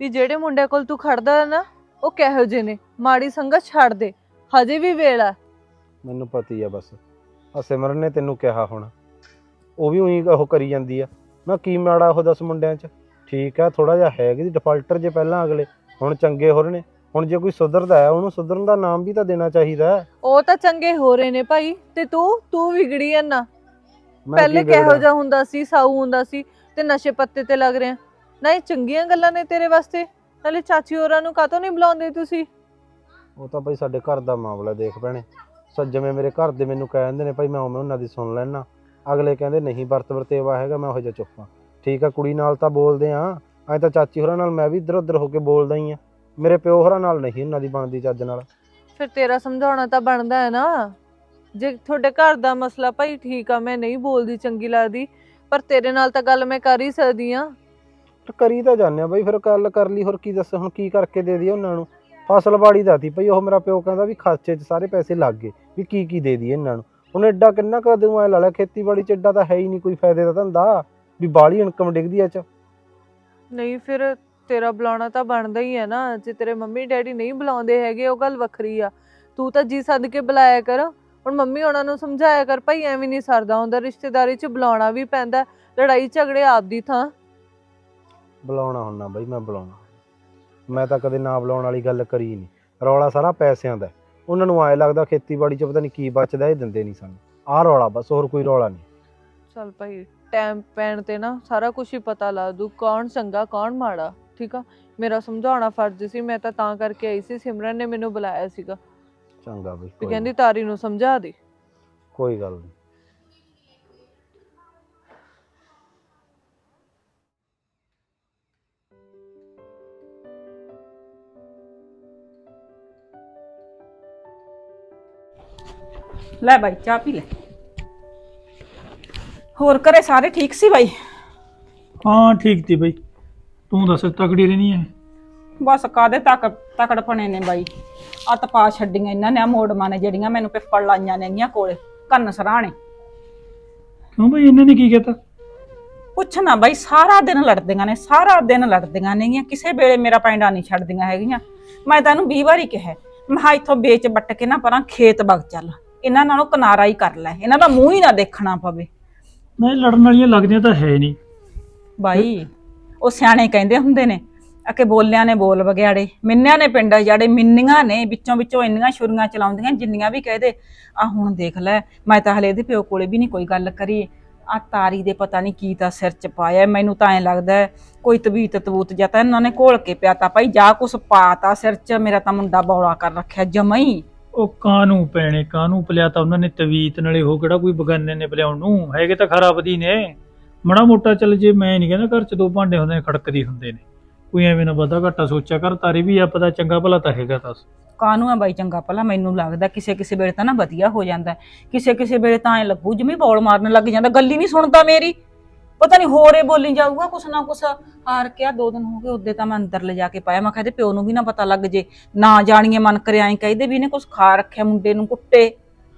S5: ਵੀ ਜਿਹੜੇ ਮੁੰਡੇ ਕੋਲ ਤੂੰ ਖੜਦਾ ਹੈ ਨਾ ਉਹ ਕਿਹੋ ਜਿਹੇ ਨੇ। ਮਾੜੀ ਸੰਗਤ ਛੱਡ ਦੇ। ਹਜੇ ਵੀ ਵੇਲਾ। ਹੈ।
S6: ਮੈਨੂੰ ਪਤੀ ਆ ਬਸ। ਆ ਸਿਮਰਨ ਨੇ ਤੈਨੂੰ ਕਿਹਾ ਹੁਣ। ਉਹ ਵੀ ਉਹੀ ਉਹ ਕਰੀ ਜਾਂਦੀ ਆ। ਮੈਂ ਕੀ ਮਾੜਾ ਉਹ ਦਸ ਮੁੰਡਿਆਂ 'ਚ? ਠੀਕ ਆ ਥੋੜਾ ਜਿਹਾ ਹੈਗੀ ਦੀ ਡਿਫਾਲਟਰ ਜੇ ਪਹਿਲਾਂ ਅਗਲੇ। ਹੁਣ ਚੰਗੇ ਹੋ ਰਹੇ ਨੇ। ਹੁਣ ਜੇ ਕੋਈ ਸੁਧਰਦਾ ਹੈ ਉਹਨੂੰ ਸੁਧਰਨ ਦਾ ਨਾਮ ਵੀ ਤਾਂ ਦੇਣਾ ਚਾਹੀਦਾ ਹੈ।
S5: ਉਹ ਤਾਂ ਚੰਗੇ ਹੋ ਰਹੇ ਨੇ ਭਾਈ। ਤੇ ਤੂੰ ਤੂੰ ਵਿਗੜੀ ਐ ਨਾ
S6: ਮੈਂ
S5: ਪਹਿਲੇ
S6: ਕੀ
S5: ਕਿਹੋ? ਜਿਹਾ ਹੁੰਦਾ ਸੀ ਸਾਊ ਹੁੰਦਾ ਸੀ ਤੇ ਨਸ਼ੇ ਪੱਤੇ ਤੇ ਲੱਗ ਰਿਹਾ। ਨਾ ਇਹ ਚੰਗੀਆਂ ਗੱਲਾਂ ਨੇ ਤੇਰੇ ਵਾਸਤੇ। ਨਾਲੇ ਚਾਚੀ ਹੋਰਾਂ ਨੂੰ ਕਾਹਤੋਂ ਨਹੀਂ ਬੁਲਾਉਂਦੇ ਤੁਸੀਂ?
S6: ਉਹ ਤਾਂ ਭਾਈ ਸਾਡੇ ਘਰ ਦਾ ਮਾਮਲਾ ਦੇਖ ਭੈਣੇ। ਸੱਜਵੇਂ ਮੇਰੇ ਘਰ ਦੇ ਮੈਨੂੰ ਕਹਿ ਦਿੰਦੇ ਨੇ ਭਾਈ ਮੈਂ ਉਵੇਂ ਉਹਨਾਂ ਦੀ ਸੁਣ ਲੈਣਾ ਅਗਲੇ ਕਹਿੰਦੇ ਨਹੀਂ ਵਰਤ ਵਰਤੇਵਾ ਹੈਗਾ ਮੈਂ ਉਹ ਜਿਹਾ ਚੁੱਪਾਂ ਠੀਕ ਆ ਕੁੜੀ ਨਾਲ ਤਾਂ ਬੋਲਦੇ ਆ। ਐ ਤਾਂ ਚਾਚੀ ਹੋਰਾਂ ਨਾਲ ਮੈਂ ਵੀ ਇੱਧਰ ਉੱਧਰ ਹੋ ਕੇ ਬੋਲਦਾ ਹੀ ਆ। ਮੇਰੇ ਪਿਓ ਹੋਰਾਂ ਨਾਲ ਨਹੀਂ ਉਹਨਾਂ ਦੀ ਬਣਦੀ ਚੱਜ ਨਾਲ।
S5: ਫਿਰ ਤੇਰਾ ਸਮਝਾਉਣਾ ਤਾਂ ਬਣਦਾ ਹੈ ਨਾ। ਜੇ ਤੁਹਾਡੇ ਘਰ ਦਾ ਮਸਲਾ ਭਾਈ ਠੀਕ ਆ ਮੈਂ ਨਹੀਂ ਬੋਲਦੀ ਚੰਗੀ ਲੱਗਦੀ ਪਰ ਤੇਰੇ ਨਾਲ ਤਾਂ ਗੱਲ ਮੈਂ ਕਰ ਹੀ ਸਕਦੀ ਆ।
S6: ਕਰੀ ਤਾਂ ਜਾਂਦੇ ਆ ਬਈ ਫਿਰ ਗੱਲ ਕਰ ਲਈ ਹੋਰ ਕੀ ਦੱਸ ਹੁਣ ਕੀ ਕਰਕੇ ਦੇ ਦਈਏ ਉਹਨਾਂ ਨੂੰ? ਫਸਲ ਬਾੜੀ ਦਾ ਤੀ ਭਈ ਉਹ ਮੇਰਾ ਪਿਓ ਕਹਿੰਦਾ ਵੀ ਖਰਚੇ 'ਚ ਸਾਰੇ ਪੈਸੇ ਲੱਗ ਗਏ ਵੀ ਕੀ ਕੀ ਦੇ ਦਈਏ ਇਹਨਾਂ ਨੂੰ? ਹੁਣ ਐਡਾ ਕਿੰਨਾ ਕੁ ਦੇਵਾਂ ਐ ਲਾ ਲਿਆ ਖੇਤੀਬਾੜੀ 'ਚ ਐਡਾ ਤਾਂ ਹੈ ਹੀ ਨਹੀਂ ਕੋਈ ਫਾਇਦੇ ਦਾ ਧੰਦਾ ਵੀ ਬਾਲੀ ਇਨਕਮ ਡਿੱਗਦੀ ਐ 'ਚ।
S5: ਨਹੀਂ ਫਿਰ ਤੇਰਾ ਬੁਲਾਉਣਾ ਤਾਂ ਬਣਦਾ ਹੀ ਹੈ ਨਾ ਜੇ ਤੇਰੇ ਮੰਮੀ ਡੈਡੀ ਨਹੀਂ ਬੁਲਾਉਂਦੇ ਹੈਗੇ ਉਹ ਗੱਲ ਵੱਖਰੀ ਆ। ਤੂੰ ਤਾਂ ਜੀ ਸੱਦ ਕੇ ਬੁਲਾਇਆ ਕਰ ਹੁਣ ਮੰਮੀ ਉਹਨਾਂ ਨੂੰ ਸਮਝਾਇਆ ਕਰ ਭਾਈ ਐਵੇਂ ਨਹੀਂ ਸਰਦਾ ਹੁੰਦਾ ਰਿਸ਼ਤੇਦਾਰੀ 'ਚ ਬੁਲਾਉਣਾ ਵੀ ਪੈਂਦਾ ਲੜਾਈ ਝਗੜੇ ਆਪਦੀ ਥਾਂ।
S6: ਬੁਲਾਉਣਾ ਹੁੰਨਾ ਬਈ ਮੈਂ ਬੁਲਾਉਣਾ। ਮੈਂ ਤਾਂ ਕਦੇ ਨਾ ਬੁਲਾਉਣ ਵਾਲੀ ਗੱਲ ਕਰੀ ਨਹੀਂ। ਰੌਲਾ ਸਾਰਾ ਪੈਸਿਆਂ ਦਾ ਹੈ। ਉਹਨਾਂ ਨੂੰ ਐ ਲੱਗਦਾ ਖੇਤੀਬਾੜੀ 'ਚ ਪਤਾ ਨਹੀਂ ਕੀ ਬਚਦਾ ਇਹ ਦਿੰਦੇ ਨਹੀਂ ਸਾਨੂੰ। ਆਹ ਰੌਲਾ ਬਸ ਹੋਰ ਕੋਈ ਰੌਲਾ ਨਹੀਂ।
S5: ਚੱਲ ਭਾਈ ਟਾਈਮ ਪੈਣ ਤੇ ਨਾ ਸਾਰਾ ਕੁਝ ਹੀ ਪਤਾ ਲਾ ਦੂ ਕੌਣ ਚੰਗਾ ਕੌਣ ਮਾੜਾ ਠੀਕ ਆ? ਮੇਰਾ ਸਮਝਾਉਣਾ ਫਰਜ਼ ਸੀ ਮੈਂ ਤਾਂ ਤਾਂ ਕਰਕੇ ਆਈ ਸੀ ਸਿਮਰਨ ਨੇ ਮੈਨੂੰ ਬੁਲਾਇਆ ਸੀਗਾ।
S6: ਚੰਗਾ ਬਈ ਕੋਈ
S5: ਕਹਿੰਦੀ ਤਾਰੀ ਨੂੰ ਸਮਝਾ ਦੇ।
S6: ਕੋਈ ਗੱਲ ਨਹੀਂ
S4: ਲੈ ਬਾਈ ਚਾਹ ਪੀ ਲੈ। ਹੋਰ ਘਰੇ ਸਾਰੇ ਠੀਕ ਸੀ ਬਾਈ?
S2: ਹਾਂ ਠੀਕ ਤੀ ਬਈ। ਤੂੰ ਦੱਸ ਤਕੜੀ ਰਹਿਣੀ ਹੈ
S4: ਬਸ ਕਾਦੇ ਤੱਕ ਤਕੜ ਪਣੇ ਨੇ ਬਾਈ। ਆ ਤਪਾ ਛੱਡੀਆਂ ਇਹਨਾਂ ਨੇ ਆ ਮੋੜਮਾਂ ਨੇ ਜਿਹੜੀਆਂ ਮੈਨੂੰ ਪਿੱਪੜ ਲਾਈਆਂ ਨੇਗੀਆਂ ਕੋਲੇ ਕੰਨ ਸਰਾਣੇ।
S2: ਕਿਉਂ ਬਈ ਇਹਨਾਂ ਨੇ ਕੀ ਕੀਤਾ
S4: ਪੁੱਛ ਨਾ ਬਾਈ ਸਾਰਾ ਦਿਨ ਲੜਦੀਆਂ ਨੇ ਸਾਰਾ ਦਿਨ ਲੜਦੀਆਂ ਨੇਗੀਆਂ ਕਿਸੇ ਵੇਲੇ ਮੇਰਾ ਪੈਂਡਾ ਨਹੀਂ ਛੱਡਦੀਆਂ ਹੈਗੀਆਂ। ਮੈਂ ਤਾਂ ਇਹਨੂੰ 20 ਵਾਰੀ ਕਿਹਾ। ਮੈਂ ਕਿਹਾ ਇੱਥੋਂ ਵੇਚ ਵੱਟ ਕੇ ਨਾ ਪਰਾਂ ਖੇਤ ਵਗ ਚੱਲ। ਇਹਨਾਂ ਨਾਲੋਂ ਕਿਨਾਰਾ ਹੀ ਕਰ ਲੈ। ਇਹਨਾਂ ਦਾ ਮੂੰਹ ਹੀ ਨਾ ਦੇਖਣਾ ਪਵੇ।
S2: ਨਹੀਂ ਲੜਨ ਵਾਲੀਆਂ ਲੱਗਦੀਆਂ ਤਾਂ ਹੈ ਨਹੀਂ।
S4: ਬਾਈ ਉਹ ਸਿਆਣੇ ਕਹਿੰਦੇ ਹੁੰਦੇ ਨੇ ਅਕੇ ਬੋਲਿਆਂ ਨੇ ਬੋਲ ਵਗਿਆੜੇ ਮਿੰਨਿਆਂ ਨੇ ਪਿੰਡ ਜਾੜੇ ਮਿੰਨੀਆਂ ਨੇ ਵਿੱਚੋਂ ਵਿੱਚੋਂ ਇੰਨੀਆਂ ਛੁਰੀਆਂ ਚਲਾਉਂਦੀਆਂ ਜਿੰਨੀਆਂ ਵੀ ਕਹਦੇ ਆ ਹੁਣ ਦੇਖ ਲੈ ਮੈਂ ਤਾਂ ਹਲੇ ਇਹਦੇ ਪਿਓ ਕੋਲੇ ਵੀ ਨਹੀਂ ਕੋਈ ਗੱਲ ਕਰੀ। ਆ ਤਾਰੀ ਦੇ ਪਤਾ ਨਹੀਂ ਕੀ ਤਾਂ ਸਿਰ ਚ ਪਾਇਆ ਮੈਨੂੰ ਤਾਂ ਐ ਲੱਗਦਾ ਕੋਈ ਤਬੀਤ ਤਬੂਤ ਜਾਂ ਤਾਂ ਇਹਨਾਂ ਨੇ ਘੋਲ ਕੇ ਪਿਆਤਾ। ਭਾਈ ਜਾ ਕੁਛ ਪਾਤਾ ਸਿਰ ਚ ਮੇਰਾ ਤਾਂ ਮੁੰਡਾ ਬੌਲਾ ਕਰ ਰੱਖਿਆ ਜਮਈ।
S2: ਉਹ ਕਾਹਨੂੰ ਪੈਣੇ, ਕਾਹਨੂੰ ਪਲਿਆ ਤਾਂ ਉਹਨਾਂ ਨੇ ਤਵੀਤ ਨਾਲੇ ਉਹ ਕਿਹੜਾ ਕੋਈ ਬਗਾਨੇ ਨੇ ਪਲਿਆਉਣ ਨੂੰ ਹੈਗੇ ਤਾਂ ਖਰਾਬਦੀ ਨੇ। ਮੜਾ ਮੋਟਾ ਚੱਲ ਜੇ ਮੈਂ ਨਹੀਂ ਕਹਿੰਦਾ ਘਰ ਚ ਦੋ ਭਾਂਡੇ ਹੁੰਦੇ ਨੇ, ਖੜਕਦੀ ਹੁੰਦੇ ਨੇ। ਕੋਈ ਐਵੇਂ ਨਾ ਵਾਧਾ ਘਾਟਾ ਸੋਚਿਆ ਕਰ, ਤਾਰੀ ਵੀ ਆ ਪਤਾ ਚੰਗਾ ਭਲਾ ਤਾਂ ਹੈਗਾ ਤਾਂ
S4: ਕਾਹਨੂੰ ਆ ਬਾਈ ਚੰਗਾ ਭਲਾ? ਮੈਨੂੰ ਲੱਗਦਾ ਕਿਸੇ ਕਿਸੇ ਵੇਲੇ ਤਾਂ ਨਾ ਵਧੀਆ ਹੋ ਜਾਂਦਾ। ਕਿਸੇ ਕਿਸੇ ਵੇਲੇ ਤਾਂ ਐ ਲੱਗੂ, ਜਿਵੇਂ ਬੌਲ ਮਾਰਨ ਲੱਗ ਜਾਂਦਾ, ਗੱਲ ਹੀ ਨਹੀਂ ਸੁਣਦਾ ਮੇਰੀ। ਪਤਾ ਨਹੀਂ ਹੋਰ ਬੋਲੀ ਜਾਊਗਾ, ਕੁਛ ਨਾ ਕੁਛ ਹਾਰ ਕੇ ਦੋ ਦਿਨ ਹੋ ਗਏ ਉਹਦੇ ਤਾਂ ਮੈਂ ਅੰਦਰ ਲੈ ਕੇ ਪਾਇਆ। ਮੈਂ ਕਿਹਾ ਇਹਦੇ ਪਿਓ ਨੂੰ ਵੀ ਨਾ ਪਤਾ ਲੱਗ ਜੇ, ਨਾ ਜਾਣੀਏ ਮਨ ਕਰਿਆ, ਐਂ ਕਹਿੰਦੇ ਵੀ ਇਹਨੇ ਕੁਛ ਖਾ ਰੱਖਿਆ ਮੁੰਡੇ ਨੂੰ ਕੁੱਟੇ,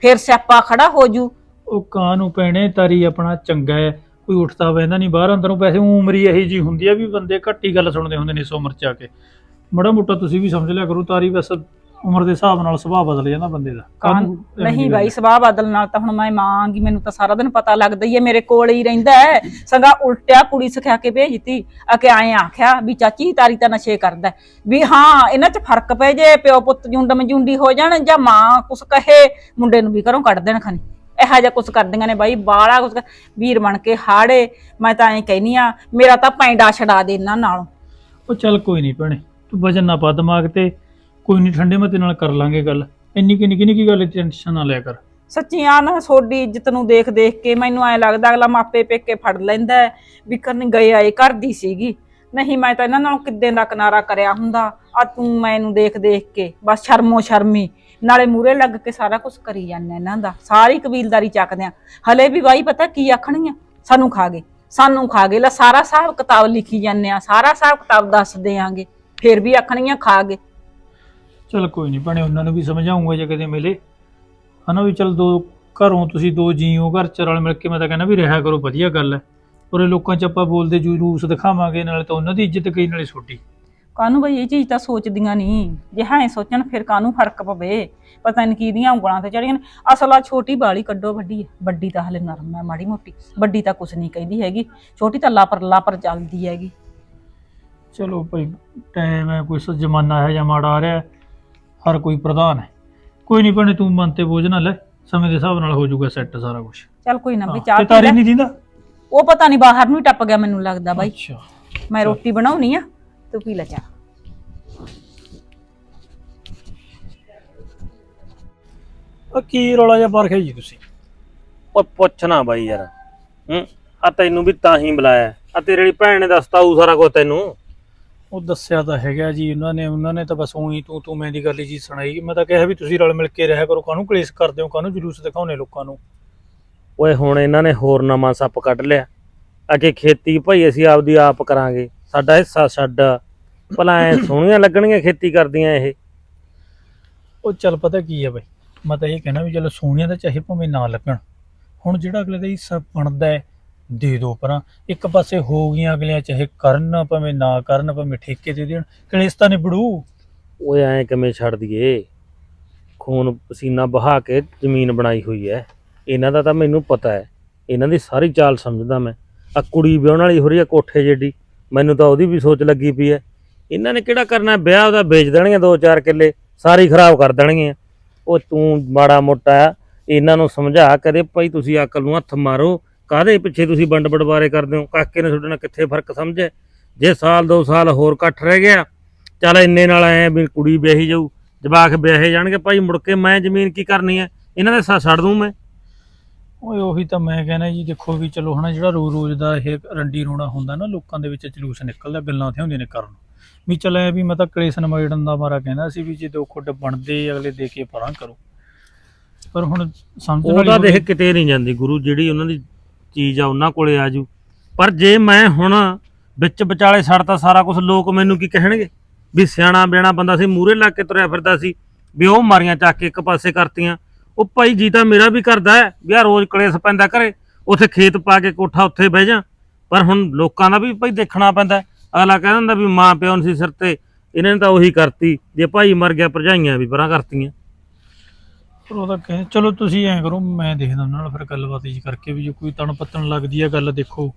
S4: ਫੇਰ ਸਿਆਪਾ ਖੜਾ ਹੋ ਜੂ।
S2: ਉਹ ਕਾਹਨੂੰ ਪੈਣੇ, ਤਾਰੀ ਆਪਣਾ ਚੰਗਾ ਹੈ, ਕੋਈ ਉੱਠਦਾ ਬਹਿੰਦਾ ਨਹੀਂ ਬਾਹਰ ਅੰਦਰੋਂ ਪੈਸੇ ਊਂ ਉਮਰੀ ਇਹੀ ਜੀ ਹੁੰਦੀ ਆ ਵੀ ਬੰਦੇ ਘੱਟੀ ਗੱਲ ਸੁਣਦੇ ਹੁੰਦੇ ਨੇ ਇਸ ਉਮਰ ਚ ਆ ਕੇ। ਮੜਾ ਮੋਟਾ ਤੁਸੀਂ ਵੀ ਸਮਝ ਲਿਆ ਕਰੋ, ਤਾਰੀ ਬਸ ਉਮਰ ਦੇ ਹਿਸਾਬ ਨਾਲ ਸੁਭਾਅ ਬਦਲ ਜਾਂਦਾ ਬੰਦੇ ਦਾ। ਕਾਹਨੂੰ
S4: ਨਹੀਂ
S2: ਗੱਲ
S4: ਬਾਈ ਸੁਭਾਅ ਬਦਲ ਨਾਲ ਤਾਂ ਹੁਣ ਮੈਂ ਮਾਂਗੀ ਮੈਨੂੰ ਤਾਂ ਸਾਰਾ ਦਿਨ ਪਤਾ ਲੱਗਦਾ ਹੀ ਹੈ ਮੇਰੇ ਕੋਲ ਹੀ ਰਹਿੰਦਾ ਹੈ। ਸੰਗਾ ਉਲਟਿਆ ਕੁੜੀ ਸਿਖਾ ਕੇ ਭੇਜਤੀ ਅਕੇ ਆਏ ਆਖਿਆ ਵੀ ਚਾਚੀ ਤਾਰੀ ਤਾਂ ਨਸ਼ੇ ਕਰਦਾ ਹੈ। ਵੀ ਹਾਂ ਇਹਨਾਂ 'ਚ ਫ਼ਰਕ ਪੈ ਜੇ ਪਿਓ ਪੁੱਤ ਜੁੰਡਮ ਜੁੰਡੀ ਹੋ ਜਾਣ ਜਾਂ ਮਾਂ ਕੁਛ ਕਹੇ ਮੁੰਡੇ ਨੂੰ ਵੀ ਘਰੋਂ ਕੱਢ ਦੇਣ ਖਨੀ ਇਹੋ ਜਿਹਾ ਕੁਛ ਕਰਦੀਆਂ ਨੇ ਬਾਈ ਬਾਲਾ ਕੁਛ ਕਰ- ਵੀਰ ਬਣ ਕੇ ਹਾੜੇ ਮੈਂ ਤਾਂ ਐਂ ਕਹਿਨੀ ਆ ਮੇਰਾ ਤਾਂ ਪੈਂਡਾ ਛਡਾ ਦੇ ਇਹਨਾਂ ਨਾਲੋਂ।
S2: ਉਹ ਚੱਲ ਕੋਈ ਨਹੀਂ ਭੈਣੇ ਤੂੰ ਵਜਨ ਨਾ ਪਾ ਦਿਮਾਗ ਤੇ ਕੋਈ ਨਹੀਂ, ਠੰਡੇ ਮਤੇ ਨਾਲ ਕਰ ਲਾਂਗੇ ਗੱਲ। ਇੰਨੀ ਕਿ ਨਿੱਕੀ ਨਿੱਕੀ ਗੱਲ ਟੈਨਸ਼ਨ ਨਾ ਲਿਆ ਕਰ।
S4: ਸੱਚੀਆਂ ਨਾ ਸੋਡੀ ਇੱਜ਼ਤ ਨੂੰ ਦੇਖ ਦੇਖ ਕੇ ਮੈਨੂੰ ਐ ਲੱਗਦਾ ਅਗਲਾ ਮਾਪੇ ਪੇਕੇ ਫੜ ਲੈਂਦਾ ਹੈ ਵੀ ਕਰਨ ਗਏ ਆਏ ਕਰਦੀ ਸੀਗੀ। ਨਹੀਂ, ਮੈਂ ਤਾਂ ਇਹਨਾਂ ਨਾਲੋਂ ਕਿੱਦਾਂ ਦਾ ਕਿਨਾਰਾ ਕਰਿਆ ਹੁੰਦਾ? ਆ ਤੂੰ ਮੈਨੂੰ ਦੇਖ ਦੇਖ ਕੇ, ਬਸ ਸ਼ਰਮੋ ਸ਼ਰਮੀ। ਨਾਲੇ ਮੂਰੇ ਲੱਗ ਕੇ ਸਾਰਾ ਕੁਝ ਕਰੀ ਜਾਂਦਾ ਇਹਨਾਂ ਦਾ। ਸਾਰੀ ਕਬੀਲਦਾਰੀ ਚੱਕਦੇ ਆ। ਹਲੇ ਵੀ ਬਾਈ ਪਤਾ ਕੀ ਆਖਣਗੀਆਂ? ਸਾਨੂੰ ਖਾ ਗਏ। ਸਾਨੂੰ ਖਾ ਗਏ। ਲੈ ਸਾਰਾ ਹਿਸਾਬ ਕਿਤਾਬ ਲਿਖੀ ਜਾਂਦੇ ਆ। ਸਾਰਾ ਹਿਸਾਬ ਕਿਤਾਬ ਦੱਸ ਦਿਆਂਗੇ। ਫੇਰ ਵੀ ਆਖਣਗੀਆਂ ਖਾ ਗਏ।
S2: ਚੱਲ ਕੋਈ ਨਹੀਂ ਭੈਣੇ ਉਹਨਾਂ ਨੂੰ ਵੀ ਸਮਝਾਉਂਗਾ ਜੇ ਕਦੇ ਮਿਲੇ। ਹਨਾ ਵੀ ਚੱਲ ਦੋ ਘਰੋਂ ਤੁਸੀਂ ਦੋ ਜੀਓ ਘਰ ਚ ਰਲ ਮਿਲ ਕੇ ਮੈਂ ਤਾਂ ਕਹਿੰਦਾ ਵੀ ਰਿਹਾ ਕਰੋ ਵਧੀਆ ਗੱਲ ਹੈ। ਉਰੇ ਲੋਕਾਂ ਚ ਆਪਾਂ ਬੋਲਦੇ ਜਲੂਸ ਦਿਖਾਵਾਂਗੇ ਨਾਲੇ ਤਾਂ ਉਹਨਾਂ ਦੀ ਇੱਜ਼ਤ ਕਰੀ ਨਾਲੇ ਛੋਟੀ।
S4: ਕਾਨੂੰ ਬਈ ਇਹ ਚੀਜ਼ ਤਾਂ ਸੋਚਦੀਆਂ ਨਹੀਂ। ਜੇ ਹਾਂ ਸੋਚਣ ਫਿਰ ਕਾਨੂੰ ਫ਼ਰਕ ਪਵੇ? ਪਤਾ ਨਹੀਂ ਕਿਹਦੀਆਂ ਉਂਗਲਾਂ ਤੇ ਚੜੀਆਂ ਨੇ। ਅਸਲ ਆ ਛੋਟੀ ਬਾਲੀ ਕੱਢੋ ਵੱਡੀ ਹੈ ਵੱਡੀ ਤਾਂ ਹਲੇ ਨਰਮ ਹੈ ਮਾੜੀ ਮੋਟੀ। ਵੱਡੀ ਤਾਂ ਕੁਛ ਨਹੀਂ ਕਹਿੰਦੀ ਹੈਗੀ। ਛੋਟੀ ਤਾਂ ਲਾਪਰ ਲਾਪਰ ਚੱਲਦੀ ਹੈਗੀ।
S2: ਚਲੋ ਭਾਈ ਟਾਈਮ ਹੈ ਕੋਈ ਸ ਜ਼ਮਾਨਾ ਹੈ ਜਾਂ ਮਾੜਾ ਆ ਰਿਹਾ। ਹੈ, ਹਰ ਕੋਈ ਪ੍ਰਧਾਨ ਹੈ। ਕੋਈ ਨਹੀਂ ਭੈਣੇ ਤੂੰ ਮਨ ਤੇ ਬੋਝ ਨਾ ਲੈ। ਸਮੇਂ ਦੇ ਹਿਸਾਬ ਨਾਲ ਹੋ ਜਾਊਗਾ ਸੈੱਟ ਸਾਰਾ ਕੁਝ
S4: ਚੱਲ ਕੋਈ ਨਾ ਵੀ ਚਾਹ ਪੀ
S2: ਤਾਰੀ
S4: ਲੈ।
S2: ਨਹੀਂ ਦਿੰਦਾ?
S4: ਉਹ ਪਤਾ ਨਹੀਂ ਬਾਹਰ ਨੂੰ ਹੀ ਟੱਪ ਗਿਆ ਮੈਨੂੰ ਲੱਗਦਾ ਬਾਈ।
S2: ਅੱਛਾ।
S4: ਮੈਂ ਰੋਟੀ ਬਣਾਉਣੀ ਆ ਤੂੰ ਪੀ ਲੈ ਚਾਹ।
S2: ਕੀ ਰੌਲਾ ਜਿਹਾ ਪਾਰਖਿਆ ਜੀ ਤੁਸੀਂ?
S7: ਉਹ ਪੁੱਛਣਾ ਬਾਈ ਯਾਰ ਹੂੰ? ਆ ਤੈਨੂੰ ਵੀ ਤਾਂ ਹੀ ਬੁਲਾਇਆ। ਆ ਤੇਰੇ ਭੈਣ ਨੇ ਦੱਸਤਾ ਉਹ ਸਾਰਾ ਕੁਝ ਤੈਨੂੰ।
S2: ਉਹ ਦੱਸਿਆ ਤਾਂ ਹੈਗਾ ਜੀ ਉਹਨਾਂ ਨੇ ਉਹਨਾਂ ਨੇ ਤਾਂ ਬਸ ਉਹੀ ਤੂੰ ਤੂੰ ਮੈਂ ਦੀ ਗੱਲ ਜੀ ਸੁਣਾਈ। ਮੈਂ ਤਾਂ ਕਿਹਾ ਵੀ ਤੁਸੀਂ ਰਲ ਮਿਲ ਕੇ ਰਹਿਆ ਕਰੋ ਕਾਹਨੂੰ ਕਲੇਸ਼ ਕਰਦੇ ਹੋ ਕਾਹਨੂੰ ਜਲੂਸ ਦਿਖਾਉਨੇ ਲੋਕਾਂ ਨੂੰ?
S7: ਓਏ ਹੁਣ ਇਹਨਾਂ ਨੇ ਹੋਰ ਨਵਾਂ ਸੱਪ ਕੱਢ ਲਿਆ। ਅਗੇ ਖੇਤੀ ਭਾਈ ਅਸੀਂ ਆਪਦੀ ਆਪ ਕਰਾਂਗੇ ਸਾਡਾ ਹਿੱਸਾ ਛੱਡ। ਭਲਾ ਐ ਸੋਹਣੀਆਂ ਲੱਗਣਗੀਆਂ ਖੇਤੀ ਕਰਦੀਆਂ ਇਹ।
S2: ਉਹ ਚੱਲ ਪਤਾ ਕੀ ਹੈ ਬਾਈ ਮੈਂ ਤਾਂ ਇਹ ਕਹਿਣਾ ਵੀ ਚਲੋ ਸੋਹਣੀਆਂ ਤਾਂ ਚਾਹੇ ਭਾਵੇਂ ਨਾ ਲੱਗਣ। ਹੁਣ ਜਿਹੜਾ ਅਗਲੇ ਦਾ ਹਿੱਸਾ ਬਣਦਾ ਹੈ ਦੇ ਦੋ ਪਰਾਂ। ਇੱਕ ਪਾਸੇ ਹੋ ਗਈਆਂ ਅਗਲਿਆਂ, ਚਾਹੇ ਕਰਨ ਭਾਵੇਂ ਨਾ ਕਰਨ, ਭਾਵੇਂ ਠੇਕੇ ਦੇ ਦੇਣ, ਕਲੇਸ਼ ਤਾਂ ਨਿਬੜੂ।
S7: ਓਏ ਐ ਕਿਵੇਂ ਛੱਡ ਦਈਏ? ਖੂਨ ਪਸੀਨਾ ਬਹਾ ਕੇ ਜ਼ਮੀਨ ਬਣਾਈ ਹੋਈ ਐ। ਇਹਨਾਂ ਦਾ ਤਾਂ ਮੈਨੂੰ ਪਤਾ ਹੈ ਇਹਨਾਂ ਦੀ ਸਾਰੀ ਚਾਲ ਸਮਝਦਾ ਮੈਂ। ਆ ਕੁੜੀ ਵਿਆਹਣ ਵਾਲੀ ਹੋ ਰਹੀ ਆ ਕੋਠੇ ਜੇਡੀ। ਮੈਨੂੰ ਤਾਂ ਉਹਦੀ ਵੀ ਸੋਚ ਲੱਗੀ ਪਈ ਐ। ਇਹਨਾਂ ਨੇ ਕਿਹੜਾ ਕਰਨਾ ਵਿਆਹ ਉਹਦਾ ਵੇਚ ਦੇਣਗੇ ਦੋ ਚਾਰ ਕਿੱਲੇ, ਸਾਰੀ ਖਰਾਬ ਕਰ ਦੇਣਗੇ ਉਹ ਤੂੰ ਮਾੜਾ ਮੋਟਾ ਇਹਨਾਂ ਨੂੰ ਸਮਝਾ ਕਦੇ ਭਾਈ ਤੁਸੀਂ ਅਕਲ ਨੂੰ ਹੱਥ ਮਾਰੋ। ਕਾਹਦੇ ਪਿੱਛੇ ਤੁਸੀਂ ਵੰਡ ਬਟਵਾਰੇ ਕਰਦੇ ਹੋ? ਕਾਕੇ ਨੇ ਤੁਹਾਡੇ ਨਾਲ ਕਿੱਥੇ ਫ਼ਰਕ ਸਮਝੇ ਜੇ ਸਾਲ ਦੋ ਸਾਲ ਹੋਰ ਇਕੱਠ ਰਹਿ ਗਿਆ ਚੱਲ ਇੰਨੇ ਨਾਲ ਐ ਵੀ ਕੁੜੀ ਵਿਆਹੀ ਜਾਊ ਜਵਾਕ ਵਿਆਹੇ ਜਾਣਗੇ ਭਾਈ ਮੁੜ ਕੇ ਮੈਂ ਜ਼ਮੀਨ ਕੀ ਕਰਨੀ ਐ? ਇਹਨਾਂ ਦੇ ਸ- ਛੱਡ ਦੂੰ ਮੈਂ।
S2: ਓਏ ਉਹੀ ਤਾਂ ਮੈਂ ਕਹਿੰਦਾ ਜੀ ਦੇਖੋ ਵੀ ਚਲੋ ਹਨਾ ਜਿਹੜਾ ਰੋਜ਼ ਰੋਜ਼ ਦਾ ਇਹ ਰੰਡੀ ਰੋਣਾ ਹੁੰਦਾ ਨਾ ਲੋਕਾਂ ਦੇ ਵਿੱਚ ਜਲੂਸ ਨਿਕਲਦਾ ਗੱਲਾਂ ਤੇ ਹੁੰਦੀਆਂ ਨੇ ਕਰਨ ਵੀ ਚੱਲ ਐ ਵੀ ਮੈਂ ਤਾਂ ਕਲੇਸ਼ ਨਮਾਇੜਨ ਦਾ ਮਾਰਾ ਕਹਿੰਦਾ ਸੀ ਵੀ ਜੇ ਦੋ ਖੁੱਡ ਬਣਦੇ ਅਗਲੇ ਦੇ ਕੇ ਪਰਾਂ ਕਰੋ। ਪਰ ਹੁਣ ਸਮਝਣ ਵਾਲੀ
S7: ਉਹਦਾ ਦੇਖ ਕਿਤੇ ਨਹੀਂ ਜਾਂਦੀ ਗੁਰੂ ਜਿਹੜੀ ਉਹਨਾਂ ਦੀ ਚੀਜ਼ ਆ, ਉਹਨਾਂ ਕੋਲੇ ਆ ਜੂ ਪਰ ਜੇ ਮੈਂ ਹੁਣ ਵਿੱਚ ਵਿਚਾਲੇ ਛੱਡਤਾ ਸਾਰਾ ਕੁਝ ਲੋਕ ਮੈਨੂੰ ਕੀ ਕਹਿਣਗੇ? ਵੀ ਸਿਆਣਾ ਬਿਆਣਾ ਬੰਦਾ ਸੀ ਮੂਰੇ ਲੱਗ ਕੇ ਤੁਰਿਆ ਫਿਰਦਾ ਸੀ, ਵੀ ਉਹ ਮਾਰੀਆਂ ਚੱਕ ਕੇ ਇੱਕ ਪਾਸੇ ਕਰਤੀਆਂ। ਉਹ ਭਾਈ ਜੀ ਤਾਂ ਮੇਰਾ ਵੀ ਕਰਦਾ ਹੈ, ਵੀ ਆ ਰੋਜ਼ ਕਲੇਸ਼ ਪੈਂਦਾ ਘਰੇ, ਉੱਥੇ ਖੇਤ ਪਾ ਕੇ ਕੋਠਾ ਉੱਥੇ ਬਹਿ ਜਾ। ਪਰ ਹੁਣ ਲੋਕਾਂ ਦਾ ਵੀ ਭਾਈ ਦੇਖਣਾ ਪੈਂਦਾ ਅਗਲਾ ਕਹਿ ਦਿੰਦਾ ਵੀ ਮਾਂ ਪਿਓ ਨਹੀਂ ਸੀ ਸਿਰ ਤੇ, ਇਹਨਾਂ ਨੇ ਤਾਂ ਉਹੀ ਕਰਤੀ। ਜੇ ਭਾਈ ਮਰ ਗਿਆ, ਭਰਜਾਈਆਂ ਵੀ ਪਰਾਂ ਕਰਤੀਆਂ।
S2: ਪਰ ਉਹਦਾ ਕਹਿੰਦੇ ਚਲੋ ਤੁਸੀਂ ਐਂ ਕਰੋ ਮੈਂ ਦੇਖਦਾ ਉਹਨਾਂ ਨਾਲ ਫਿਰ ਗੱਲਬਾਤ ਜੀ ਕਰਕੇ ਵੀ ਜੇ ਕੋਈ ਤਣ ਪੱਤਣ ਲੱਗਦੀ ਆ ਗੱਲ ਦੇਖੋ।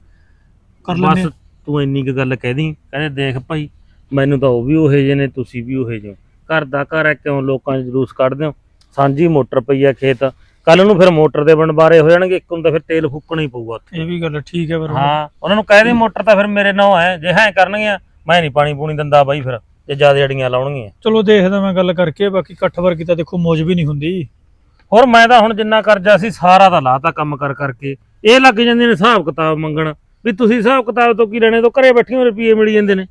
S2: ਕਰ ਲੈਂਦੇ
S7: ਬਸ ਤੂੰ ਇੰਨੀ ਕੁ ਗੱਲ ਕਹਿ ਦੀ ਕਹਿੰਦੇ ਦੇਖ ਭਾਈ ਮੈਨੂੰ ਤਾਂ ਉਹ ਵੀ ਉਹੇ ਜੇ ਨੇ ਤੁਸੀਂ ਵੀ ਉਹੇ ਜੇ ਹੋ। ਘਰ ਦਾ ਘਰ ਹੈ ਕਿਉਂ ਲੋਕਾਂ 'ਚ ਜਲੂਸ ਕੱਢਦੇ ਹੋ? ਸਾਂਝੀ ਮੋਟਰ ਪਈ ਆ ਖੇਤ। ਕੱਲ ਨੂੰ ਫਿਰ ਮੋਟਰ ਦੇ ਬਣਬਾਰੇ ਹੋ ਜਾਣਗੇ ਇੱਕ ਨੂੰ ਤਾਂ ਫਿਰ ਤੇਲ ਫੂਕਣਾ ਹੀ ਪਊਗਾ ਉੱਥੇ।
S2: ਇਹ ਵੀ ਗੱਲ ਠੀਕ ਹੈ ਪਰ
S7: ਹਾਂ ਉਹਨਾਂ ਨੂੰ ਕਹਿ ਦੇ ਮੋਟਰ ਤਾਂ ਫਿਰ ਮੇਰੇ ਨਾਂ ਹੈ ਜੇ ਹੈ ਕਰਨਗੀਆਂ ਮੈਂ ਨਹੀਂ ਪਾਣੀ ਪੂਣੀ ਦਿੰਦਾ ਬਾਈ ਫਿਰ ਜੇ ਜ਼ਿਆਦਾ ਅੜੀਆਂ ਲਾਉਣਗੀਆਂ।
S2: ਚਲੋ ਦੇਖਦਾ ਮੈਂ ਗੱਲ ਕਰਕੇ ਬਾਕੀ ਇਕੱਠ ਵਰਗੀ ਤਾਂ ਦੇਖੋ ਮੌਜ ਵੀ ਨਹੀਂ ਹੁੰਦੀ।
S7: ਹੋਰ ਮੈਂ ਤਾਂ ਹੁਣ ਜਿੰਨਾ ਕਰਜ਼ਾ ਸੀ ਸਾਰਾ ਤਾਂ ਲਾਤਾ ਕੰਮ ਕਰ ਕਰਕੇ। ਇਹ ਲੱਗ ਜਾਂਦੇ ਨੇ ਹਿਸਾਬ ਕਿਤਾਬ ਮੰਗਣ। ਵੀ ਤੁਸੀਂ ਹਿਸਾਬ ਕਿਤਾਬ ਤੋਂ ਕੀ ਲੈਣੇ? ਤੋਂ ਘਰੇ ਬੈਠੀਆਂ ਰੁਪਏ ਮਿਲੀ ਜਾਂਦੇ ਨੇ।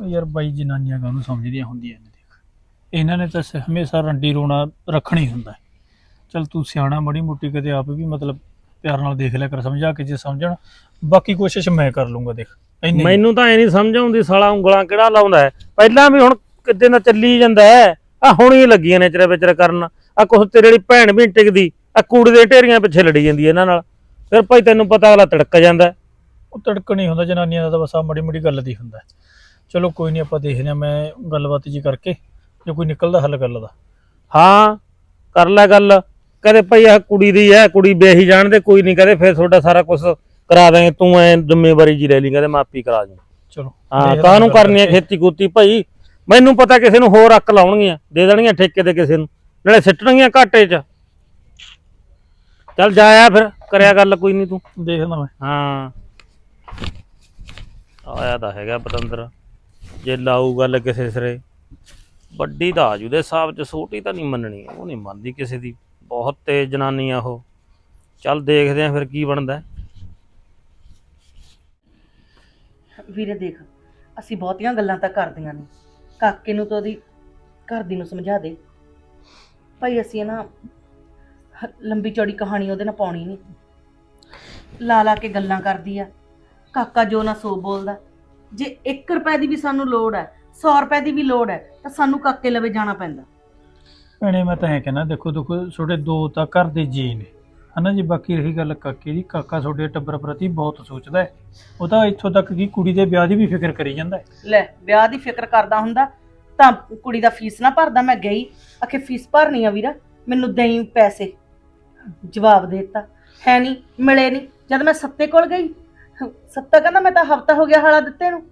S2: ਉਹ ਯਾਰ ਬਾਈ ਜਨਾਨੀਆਂ ਕਾਹਨੂੰ ਸਮਝਦੀਆਂ ਹੁੰਦੀਆਂ ਨੇ ਦੇਖ। ਇਹਨਾਂ ਨੇ ਤਾਂ ਸ- ਹਮੇਸ਼ਾ ਰੰਡੀ ਰੋਣਾ ਰੱਖਣਾ ਹੁੰਦਾ। ਹੈ। ਚੱਲ ਤੂੰ ਸਿਆਣਾ ਮੜੀ ਮੋਟੀ ਕਦੇ ਆਪ ਵੀ ਮਤਲਬ ਪਿਆਰ ਨਾਲ ਦੇਖ ਲਿਆ ਕਰ ਸਮਝਾ ਕੇ ਜੇ ਸਮਝਣ ਬਾਕੀ ਕੋਸ਼ਿਸ਼ ਮੈਂ ਕਰ ਲੂੰਗਾ ਦੇਖ। ਇੰਨੀ
S7: ਮੈਨੂੰ ਤਾਂ ਐ ਨਹੀਂ ਸਮਝ ਆਉਂਦੀ ਸਾਲਾ ਉਂਗਲਾਂ ਕਿਹੜਾ ਲਾਉਂਦਾ ਹੈ। ਪਹਿਲਾਂ ਵੀ ਹੁਣ ਕਿਤੇ ਨਾ ਚੱਲੀ ਜਾਂਦਾ ਹੈ। ਆ ਹੁਣ ਹੀ ਲੱਗੀਆਂ ਨੇ ਚਰੇ ਵਿਚਰ ਕਰਨ। ਆ ਕੁਛ ਤੇਰੇ ਵਾਲੀ ਭੈਣ ਵੀ ਨੀ ਟਿਕਦੀ ਆ ਕੂੜੇ ਦੇ ਢੇਰੀਆਂ ਪਿੱਛੇ ਲੜੀ ਜਾਂਦੀ ਹੈ ਇਹਨਾਂ ਨਾਲ ਫਿਰ ਭਾਈ ਤੈਨੂੰ ਪਤਾ ਅਗਲਾ ਤੜਕ ਜਾਂਦਾ।
S2: ਉਹ ਤੜਕ ਨਹੀਂ ਹੁੰਦਾ ਜਨਾਨੀਆਂ ਦਾ ਤਾਂ ਬਸ ਆ ਮੜੀ ਮੜੀ ਗੱਲ ਦੀ ਹੁੰਦਾ ਹੈ। ਚਲੋ ਕੋਈ ਨਹੀਂ ਆਪਾਂ ਦੇਖਦੇ ਹਾਂ ਮੈਂ ਗੱਲਬਾਤ ਜੀ ਕਰਕੇ ਜੇ ਕੋਈ ਨਿਕਲਦਾ ਹੱਲ ਗੱਲ ਦਾ
S7: ਹਾਂ ਕਰ ਲੈ ਗੱਲ ਕਹਦੇ ਭਾਈ ਆ ਕੁੜੀ ਦੀ ਹੈ ਕੁੜੀ ਵਿਆਹੀ ਜਾਣ ਦੇ ਕੋਈ ਨਹੀਂ ਕਹਦੇ ਫਿਰ ਤੁਹਾਡਾ ਸਾਰਾ ਕੁਝ ਕਰਾ ਦਾਂਗੇ ਤੂੰ ਐ ਜ਼ਿੰਮੇਵਾਰੀ ਜੀ ਲੈ ਲਈ ਕਹਿੰਦੇ ਮਾਪੀ ਕਰਾ ਦੂੰ
S2: ਚਲੋ
S7: ਹਾਂ
S2: ਦੇਖਦੇ
S7: ਕਾਹਨੂੰ
S2: ਗੱਲ
S7: ਕਰਨੀ ਹੈ
S2: ਕਰਕੇ।
S7: ਖੇਤੀ ਕੂਤੀ ਭਾਈ ਮੈਨੂੰ ਪਤਾ ਕਿਸੇ ਨੂੰ ਹੋਰ ਅੱਕ ਲਾਉਣਗੀਆਂ ਦੇ ਦੇਣਗੀਆਂ ਠੇਕੇ ਤੇ ਕਿਸੇ ਨੂੰ ਨਾਲੇ ਸਿੱਟਣਗੀਆਂ ਘਾਟੇ 'ਚ। ਚੱਲ ਜਾਇਆ ਫਿਰ ਕਰਿਆ ਗੱਲ ਕੋਈ ਨਹੀਂ ਤੂੰ।
S2: ਦੇਖਦਾ ਮੈਂ।
S7: ਹਾਂ। ਆਇਆ ਤਾਂ ਹੈਗਾ ਪਤੰਦਰ। ਜੇ ਲਾਊ ਗੱਲ ਕਿਸੇ ਸਿਰੇ। ਵੱਡੀ ਦਾ ਆਜੂ ਦੇ ਹਿਸਾਬ 'ਚ ਛੋਟੀ ਤਾਂ ਨਹੀਂ ਮੰਨਣੀ। ਉਹ ਨਹੀਂ ਮੰਨਦੀ ਕਿਸੇ ਦੀ। ਬਹੁਤ ਤੇਜ਼ ਜਨਾਨੀ ਆ ਉਹ। ਚੱਲ ਦੇਖਦੇ ਆ ਫਿਰ ਕੀ ਬਣਦਾ।
S8: ਵੀਰੇ ਦੇਖ ਅਸੀਂ ਬਹੁਤੀਆਂ ਗੱਲਾਂ ਤਾਂ ਕਰਦੀਆਂ ਨੇ। ਕਾਕੇ ਨੂੰ ਤਾਂ ਉਹਦੀ ਘਰ ਦੀ ਨੂੰ ਸਮਝਾ ਦੇ। ਭਾਈ ਅਸੀਂ ਨਾ ਹ- ਲੰਬੀ ਚੌੜੀ ਕਹਾਣੀ ਉਹਦੇ ਨਾਲ ਪਾਉਣੀ ਨਹੀਂ ਲਾ ਲਾ ਕੇ ਗੱਲਾਂ ਕਰਦੀ ਆ। ਕਾਕਾ ਜੋ ਨਾ ਸੋ ਬੋਲਦਾ। ਜੇ 1 ਰੁਪਏ ਦੀ ਵੀ ਸਾਨੂੰ ਲੋੜ ਹੈ 100 ਰੁਪਏ ਦੀ ਵੀ ਲੋੜ ਹੈ ਤਾਂ ਸਾਨੂੰ ਕਾਕੇ ਲਵੇ ਜਾਣਾ ਪੈਂਦਾ।
S2: ਭੈਣੇ ਮੈਂ ਤਾਂ ਐ ਕਹਿੰਦਾ ਦੇਖੋ ਦੇਖੋ ਤੁਹਾਡੇ ਦੋ ਤਾਂ ਘਰ ਦੇ ਜੀ ਨੇ। ਹਨਾ ਜੀ ਬਾਕੀ ਰਹੀ ਗੱਲ ਕਾਕੇ ਦੀ ਕਾਕਾ ਤੁਹਾਡੇ ਟੱਬਰ ਪ੍ਰਤੀ ਬਹੁਤ ਸੋਚਦਾ ਹੈ। ਉਹ ਤਾਂ ਇੱਥੋਂ ਤੱਕ ਕਿ ਕੁੜੀ ਦੇ ਵਿਆਹ ਦੀ ਵੀ ਫਿਕਰ ਕਰੀ ਜਾਂਦਾ ਹੈ।
S8: ਲੈ ਵਿਆਹ ਦੀ ਫਿਕਰ ਕਰਦਾ ਹੁੰਦਾ ਤਾਂ ਕੁੜੀ ਦਾ ਫੀਸ ਨਾ ਭਰਦਾ ਮੈਂ ਗਈ। ਆਖੇ ਫੀਸ ਭਰਨੀ ਆ ਵੀਰਾ ਮੈਨੂੰ ਦੇਈ ਪੈਸੇ। ਜਵਾਬ ਦੇ ਦਿੱਤਾ। ਹੈ ਨਹੀਂ ਮਿਲੇ ਨਹੀਂ ਜਦ ਮੈਂ ਸੱਤੇ ਕੋਲ ਗਈ ਸੱਤਾ ਕਹਿੰਦਾ ਮੈਂ ਤਾਂ ਹਫਤਾ ਹੋ ਗਿਆ ਹਾਲਾ ਦਿੱਤੇ ਨੂੰ।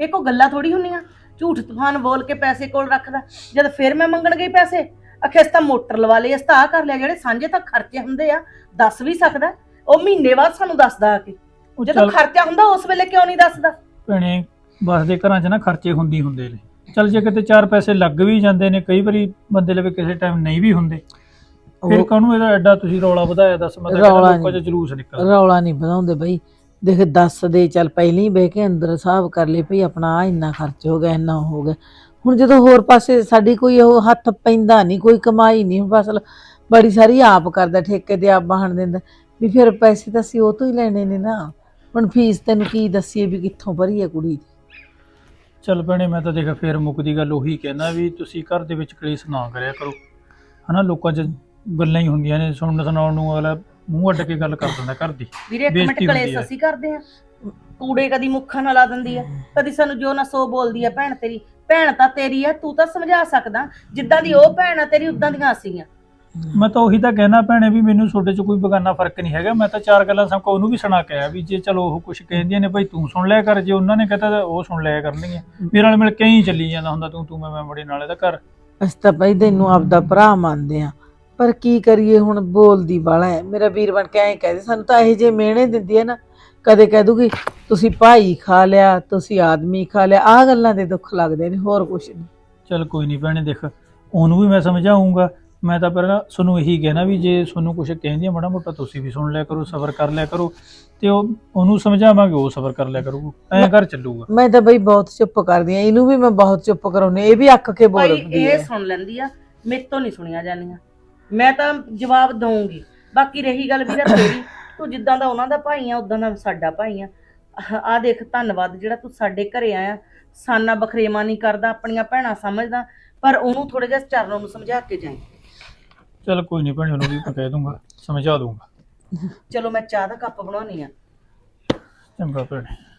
S8: ਇਹ ਕੋ ਗੱਲਾਂ ਥੋੜੀ ਹੁੰਦੀਆਂ ਝੂਠ ਤੂਫਾਨ ਬੋਲ ਕੇ ਪੈਸੇ ਕੋਲ ਰੱਖਦਾ। ਜਦ ਫਿਰ ਮੈਂ ਮੰਗਣ ਗਈ ਪੈਸੇ ਆਖੇ ਇਸ ਤਾਂ ਮੋਟਰ ਲਵਾ ਲਈ ਇਸ ਤਾਂ ਆਹ ਕਰ ਲਿਆ ਜਿਹੜੇ ਸਾਂਝੇ ਤਾਂ ਖਰਚੇ ਹੁੰਦੇ ਆ ਦੱਸ ਵੀ ਸਕਦਾ। ਉਹ ਮਹੀਨੇ ਬਾਅਦ ਸਾਨੂੰ ਦੱਸਦਾ ਆ ਕੇ। ਜਦੋਂ
S2: ਚੱਲ।
S8: ਖਰਚਾ ਹੁੰਦਾ ਉਸ ਵੇਲੇ ਕਿਉਂ ਨਹੀਂ ਦੱਸਦਾ?
S2: ਭੈਣੇ ਬਸ ਦੇ ਘਰਾਂ 'ਚ ਨਾ ਖਰਚੇ ਹੁੰਦੀ ਹੁੰਦੇ ਨੇ। ਚੱਲ ਜੇ ਕਿਤੇ ਚਾਰ ਪੈਸੇ ਲੱਗ ਵੀ ਜਾਂਦੇ ਨੇ ਕਈ ਵਾਰੀ ਬੰਦੇ ਲਵੇ ਕਿਸੇ ਟਾਈਮ ਨਹੀਂ ਵੀ ਹੁੰਦੇ। ਫਿਰ
S3: ਉਹ-
S2: ਕਾਹਨੂੰ ਇਹਦਾ ਐਡਾ ਤੁਸੀਂ ਰੌਲਾ ਵਧਾਇਆ ਦੱਸ ਮੈਂ ਤਾਂ
S3: ਰੌਲਾ
S2: ਕਹਿੰਦਾ ਲੋਕਾਂ 'ਚ
S3: ਨਹੀਂ।
S2: ਜਲੂਸ ਨਿਕਲ
S3: ਰੌਲਾ ਨਹੀਂ ਵਧਾਉਂਦੇ ਬਈ। ਦੇਖ ਦੱਸ ਦੇ ਚੱਲ ਪਹਿਲਾਂ ਹੀ ਬਹਿ ਕੇ ਅੰਦਰ ਹਿਸਾਬ ਕਰ ਲਈ ਭਈ ਆਪਣਾ ਆਹ ਇੰਨਾ ਖਰਚ ਹੋ ਗਿਆ ਇੰਨਾ ਹੋ ਗਿਆ। ਹੁਣ ਜਦੋਂ ਹੋਰ ਪਾਸੇ ਸਾਡੀ ਕੋਈ ਉਹ ਹੱਥ ਪੈਂਦਾ ਨਹੀਂ ਕੋਈ ਕਮਾਈ ਨਹੀਂ ਫਸਲ ਬੜੀ ਸਾਰੀ ਆਪ ਕਰਦਾ ਠੇਕੇ ਤੇ ਆਪ ਬਾਹਣ ਦਿੰਦਾ। ਵੀ ਫਿਰ ਪੈਸੇ ਤਾਂ ਅਸੀਂ ਉਹ ਤੋਂ ਹੀ ਲੈਣੇ ਨੇ ਨਾ। ਹੁਣ ਫੀਸ ਤੈਨੂੰ ਕੀ ਦੱਸੀਏ ਵੀ ਕਿੱਥੋਂ ਭਰੀ ਹੈ ਕੁੜੀ ਦੀ?
S2: ਚੱਲ ਭੈਣੇ ਮੈਂ ਤਾਂ ਦੇਖ ਫੇਰ ਮੁੱਕਦੀ ਗੱਲ ਉਹੀ ਕਹਿੰਦਾ ਵੀ ਤੁਸੀਂ ਘਰ ਦੇ ਵਿੱਚ ਕਲੇਸ਼ ਨਾ ਕਰਿਆ ਕਰੋ। ਹਨਾ ਲੋਕਾਂ 'ਚ ਗੱਲਾਂ ਹੀ ਹੁੰਦੀਆਂ ਨੇ ਸੁਣਨ ਸੁਣਾਉਣ ਨੂੰ ਅਗਲਾ ਮੂੰਹ ਅੱਡ ਕੇ ਗੱਲ ਕਰ ਦਿੰਦਾ ਘਰ ਦੀ।
S8: ਵੀਰੇ ਇੱਕ ਮਿੰਟ
S2: ਬੇਇੱਜ਼ਤੀ ਹੁੰਦੀ
S8: ਕਲੇਸ਼
S2: ਹੈ।
S8: ਅਸੀਂ ਕਰਦੇ ਆ ਕੂੜੇ ਕਦੀ ਮੁੱਖਾਂ ਨਾਲ ਲਾ ਦਿੰਦੀ ਆ ਕਦੀ ਸਾਨੂੰ ਜੋ ਨਾ ਸੋ ਬੋਲਦੀ ਆ ਭੈਣ ਤੇਰੀ। ਭੈਣ ਤਾਂ ਤੇਰੀ ਆ ਤੂੰ ਤਾਂ ਸਮਝਾ ਸਕਦਾ। ਜਿੱਦਾਂ ਦੀ ਉਹ ਭੈਣ ਆ ਤੇਰੀ ਉਦਾਂ ਦੀਆਂ ਅਸੀਂ ਆ
S2: ਮੈਂ ਤਾਂ ਉਹੀ ਤਾਂ ਕਹਿਣਾ ਭੈਣੇ ਵੀ ਮੈਨੂੰ ਤੁਹਾਡੇ 'ਚ ਕੋਈ ਬਗਾਨਾ ਫ਼ਰਕ ਨਹੀਂ ਹੈਗਾ। ਮੈਂ ਤਾਂ ਚਾਰ ਗੱਲਾਂ ਸਭ ਕੋ ਉਹਨੂੰ ਵੀ ਸੁਣਾ ਕੇ ਆਇਆ ਵੀ ਜੇ ਚਲੋ ਉਹ ਕੁਝ ਕਹਿੰਦੀਆਂ ਨੇ ਭਾਈ ਤੂੰ ਸੁਣ ਲਿਆ ਕਰ ਜੇ ਉਹਨਾਂ ਨੇ ਕਹਤਾ ਤਾਂ ਉਹ ਸੁਣ ਲਿਆ ਕਰਨਗੀਆਂ। ਮੇਰੇ ਨਾਲ ਮਿਲ ਕੇ ਹੀ ਚੱਲੀ ਜਾਂਦਾ ਹੁੰਦਾ ਤੂੰ ਤੂੰ ਮੈਂ ਮੈਂ ਬੜੇ ਨਾਲੇ ਦਾ ਘਰ।
S3: ਅਸੀਂ ਤਾਂ ਭਾਈ ਤੈਨੂੰ ਆਪਦਾ ਭਰਾ ਮੰਨਦੇ ਆ ਪਰ ਕੀ ਕਰੀਏ ਹੁਣ ਬੋਲਦੀ ਵਾਲਾ ਹੈ। ਮੇਰਾ ਵੀਰ ਬਣ ਕੇ ਐਂ ਕਹਦੇ ਸਾਨੂੰ ਤਾਂ ਇਹ ਜੇ ਮਿਹਣੇ ਦਿੰਦੀ ਹੈ ਨਾ। ਕਦੇ ਕਹਿ ਦੂਗੀ ਤੁਸੀਂ ਭਾਈ ਖਾ ਲਿਆ ਤੁਸੀਂ ਆਦਮੀ ਖਾ ਲਿਆ। ਆਹ ਗੱਲਾਂ ਦੇ ਦੁੱਖ ਲੱਗਦੇ ਨੇ ਹੋਰ ਕੁਛ ਨਹੀਂ।
S2: ਚੱਲ ਕੋਈ ਨਹੀਂ ਭੈਣੇ ਦੇਖ ਉਹਨੂੰ ਵੀ ਮੈਂ ਸਮਝਾਉਂਗਾ ਮੈਂ ਤਾਂ ਪਹਿਲਾਂ ਤੁਹਾਨੂੰ ਇਹੀ ਕਹਿਣਾ ਵੀ ਜੇ ਤੁਹਾਨੂੰ ਕੁਝ ਕਹਿੰਦੀ ਆ ਮਾੜਾ ਮੋਟਾ ਤੁਸੀਂ ਵੀ ਸੁਣ ਲਿਆ ਕਰੋ ਸਬਰ ਕਰ ਲਿਆ ਕਰੋ ਤੇ ਉਹ ਉਹਨੂੰ ਸਮਝਾਵਾਂਗੇ ਉਹ ਸਬਰ ਕਰ ਲਿਆ ਕਰੂਗਾ। ਐਂ ਘਰ ਚੱਲੂਗਾ।
S3: ਮੈਂ ਤਾਂ ਬਈ ਬਹੁਤ ਚੁੱਪ ਕਰਦੀ ਆ ਇਹਨੂੰ ਵੀ ਮੈਂ ਬਹੁਤ ਚੁੱਪ ਕਰਾਉਣੀ ਇਹ ਵੀ ਅੱਕ ਕੇ
S8: ਭਾਈ
S3: ਬੋਲਦੀ
S8: ਇਹ
S3: ਹੈ
S8: ਸੁਣ ਲੈਂਦੀ ਆ ਮੇਰੇ ਤੋਂ ਨਹੀਂ ਸੁਣੀਆਂ ਜਾਂਦੀਆਂ। ਮੈਂ ਤਾਂ ਜਵਾਬ ਦਊਂਗੀ। ਬਾਕੀ ਰਹੀ ਗੱਲ ਵੀਰਾ ਤੇਰੀ ਤੂੰ ਜਿੱਦਾਂ ਦਾ ਉਹਨਾਂ ਦਾ ਭਾਈ ਆ ਉਦਾਂ ਦਾ ਸਾਡਾ ਭਾਈ ਆ। ਆ ਦੇਖ ਧੰਨਵਾਦ ਜਿਹੜਾ ਤੂੰ ਸਾਡੇ ਘਰੇ ਆਇਆ। ਸਾਨਾ ਬਖਰੇਵਾ ਨਹੀਂ ਕਰਦਾ ਆਪਣੀਆਂ ਭੈਣਾਂ ਸਮਝਦਾ ਪਰ ਉਹਨੂੰ ਥੋੜਾ ਜਿਹਾ ਚਰਨੋਂ ਨੂੰ ਸਮਝਾ ਕੇ ਜਾਈਂ।
S2: ਚੱਲ ਕੋਈ ਨਹੀਂ ਭੈਣੇ ਉਹਨੂੰ ਵੀ ਮੈਂ ਕਹਿ ਦੂੰਗਾ ਸਮਝਾ ਦੂੰਗਾ।
S8: ਚਲੋ ਮੈਂ ਚਾਹ ਦਾ ਕੱਪ ਬਣਾਉਣੀ ਆ।
S2: ਚੰਗਾ ਭੈਣੇ।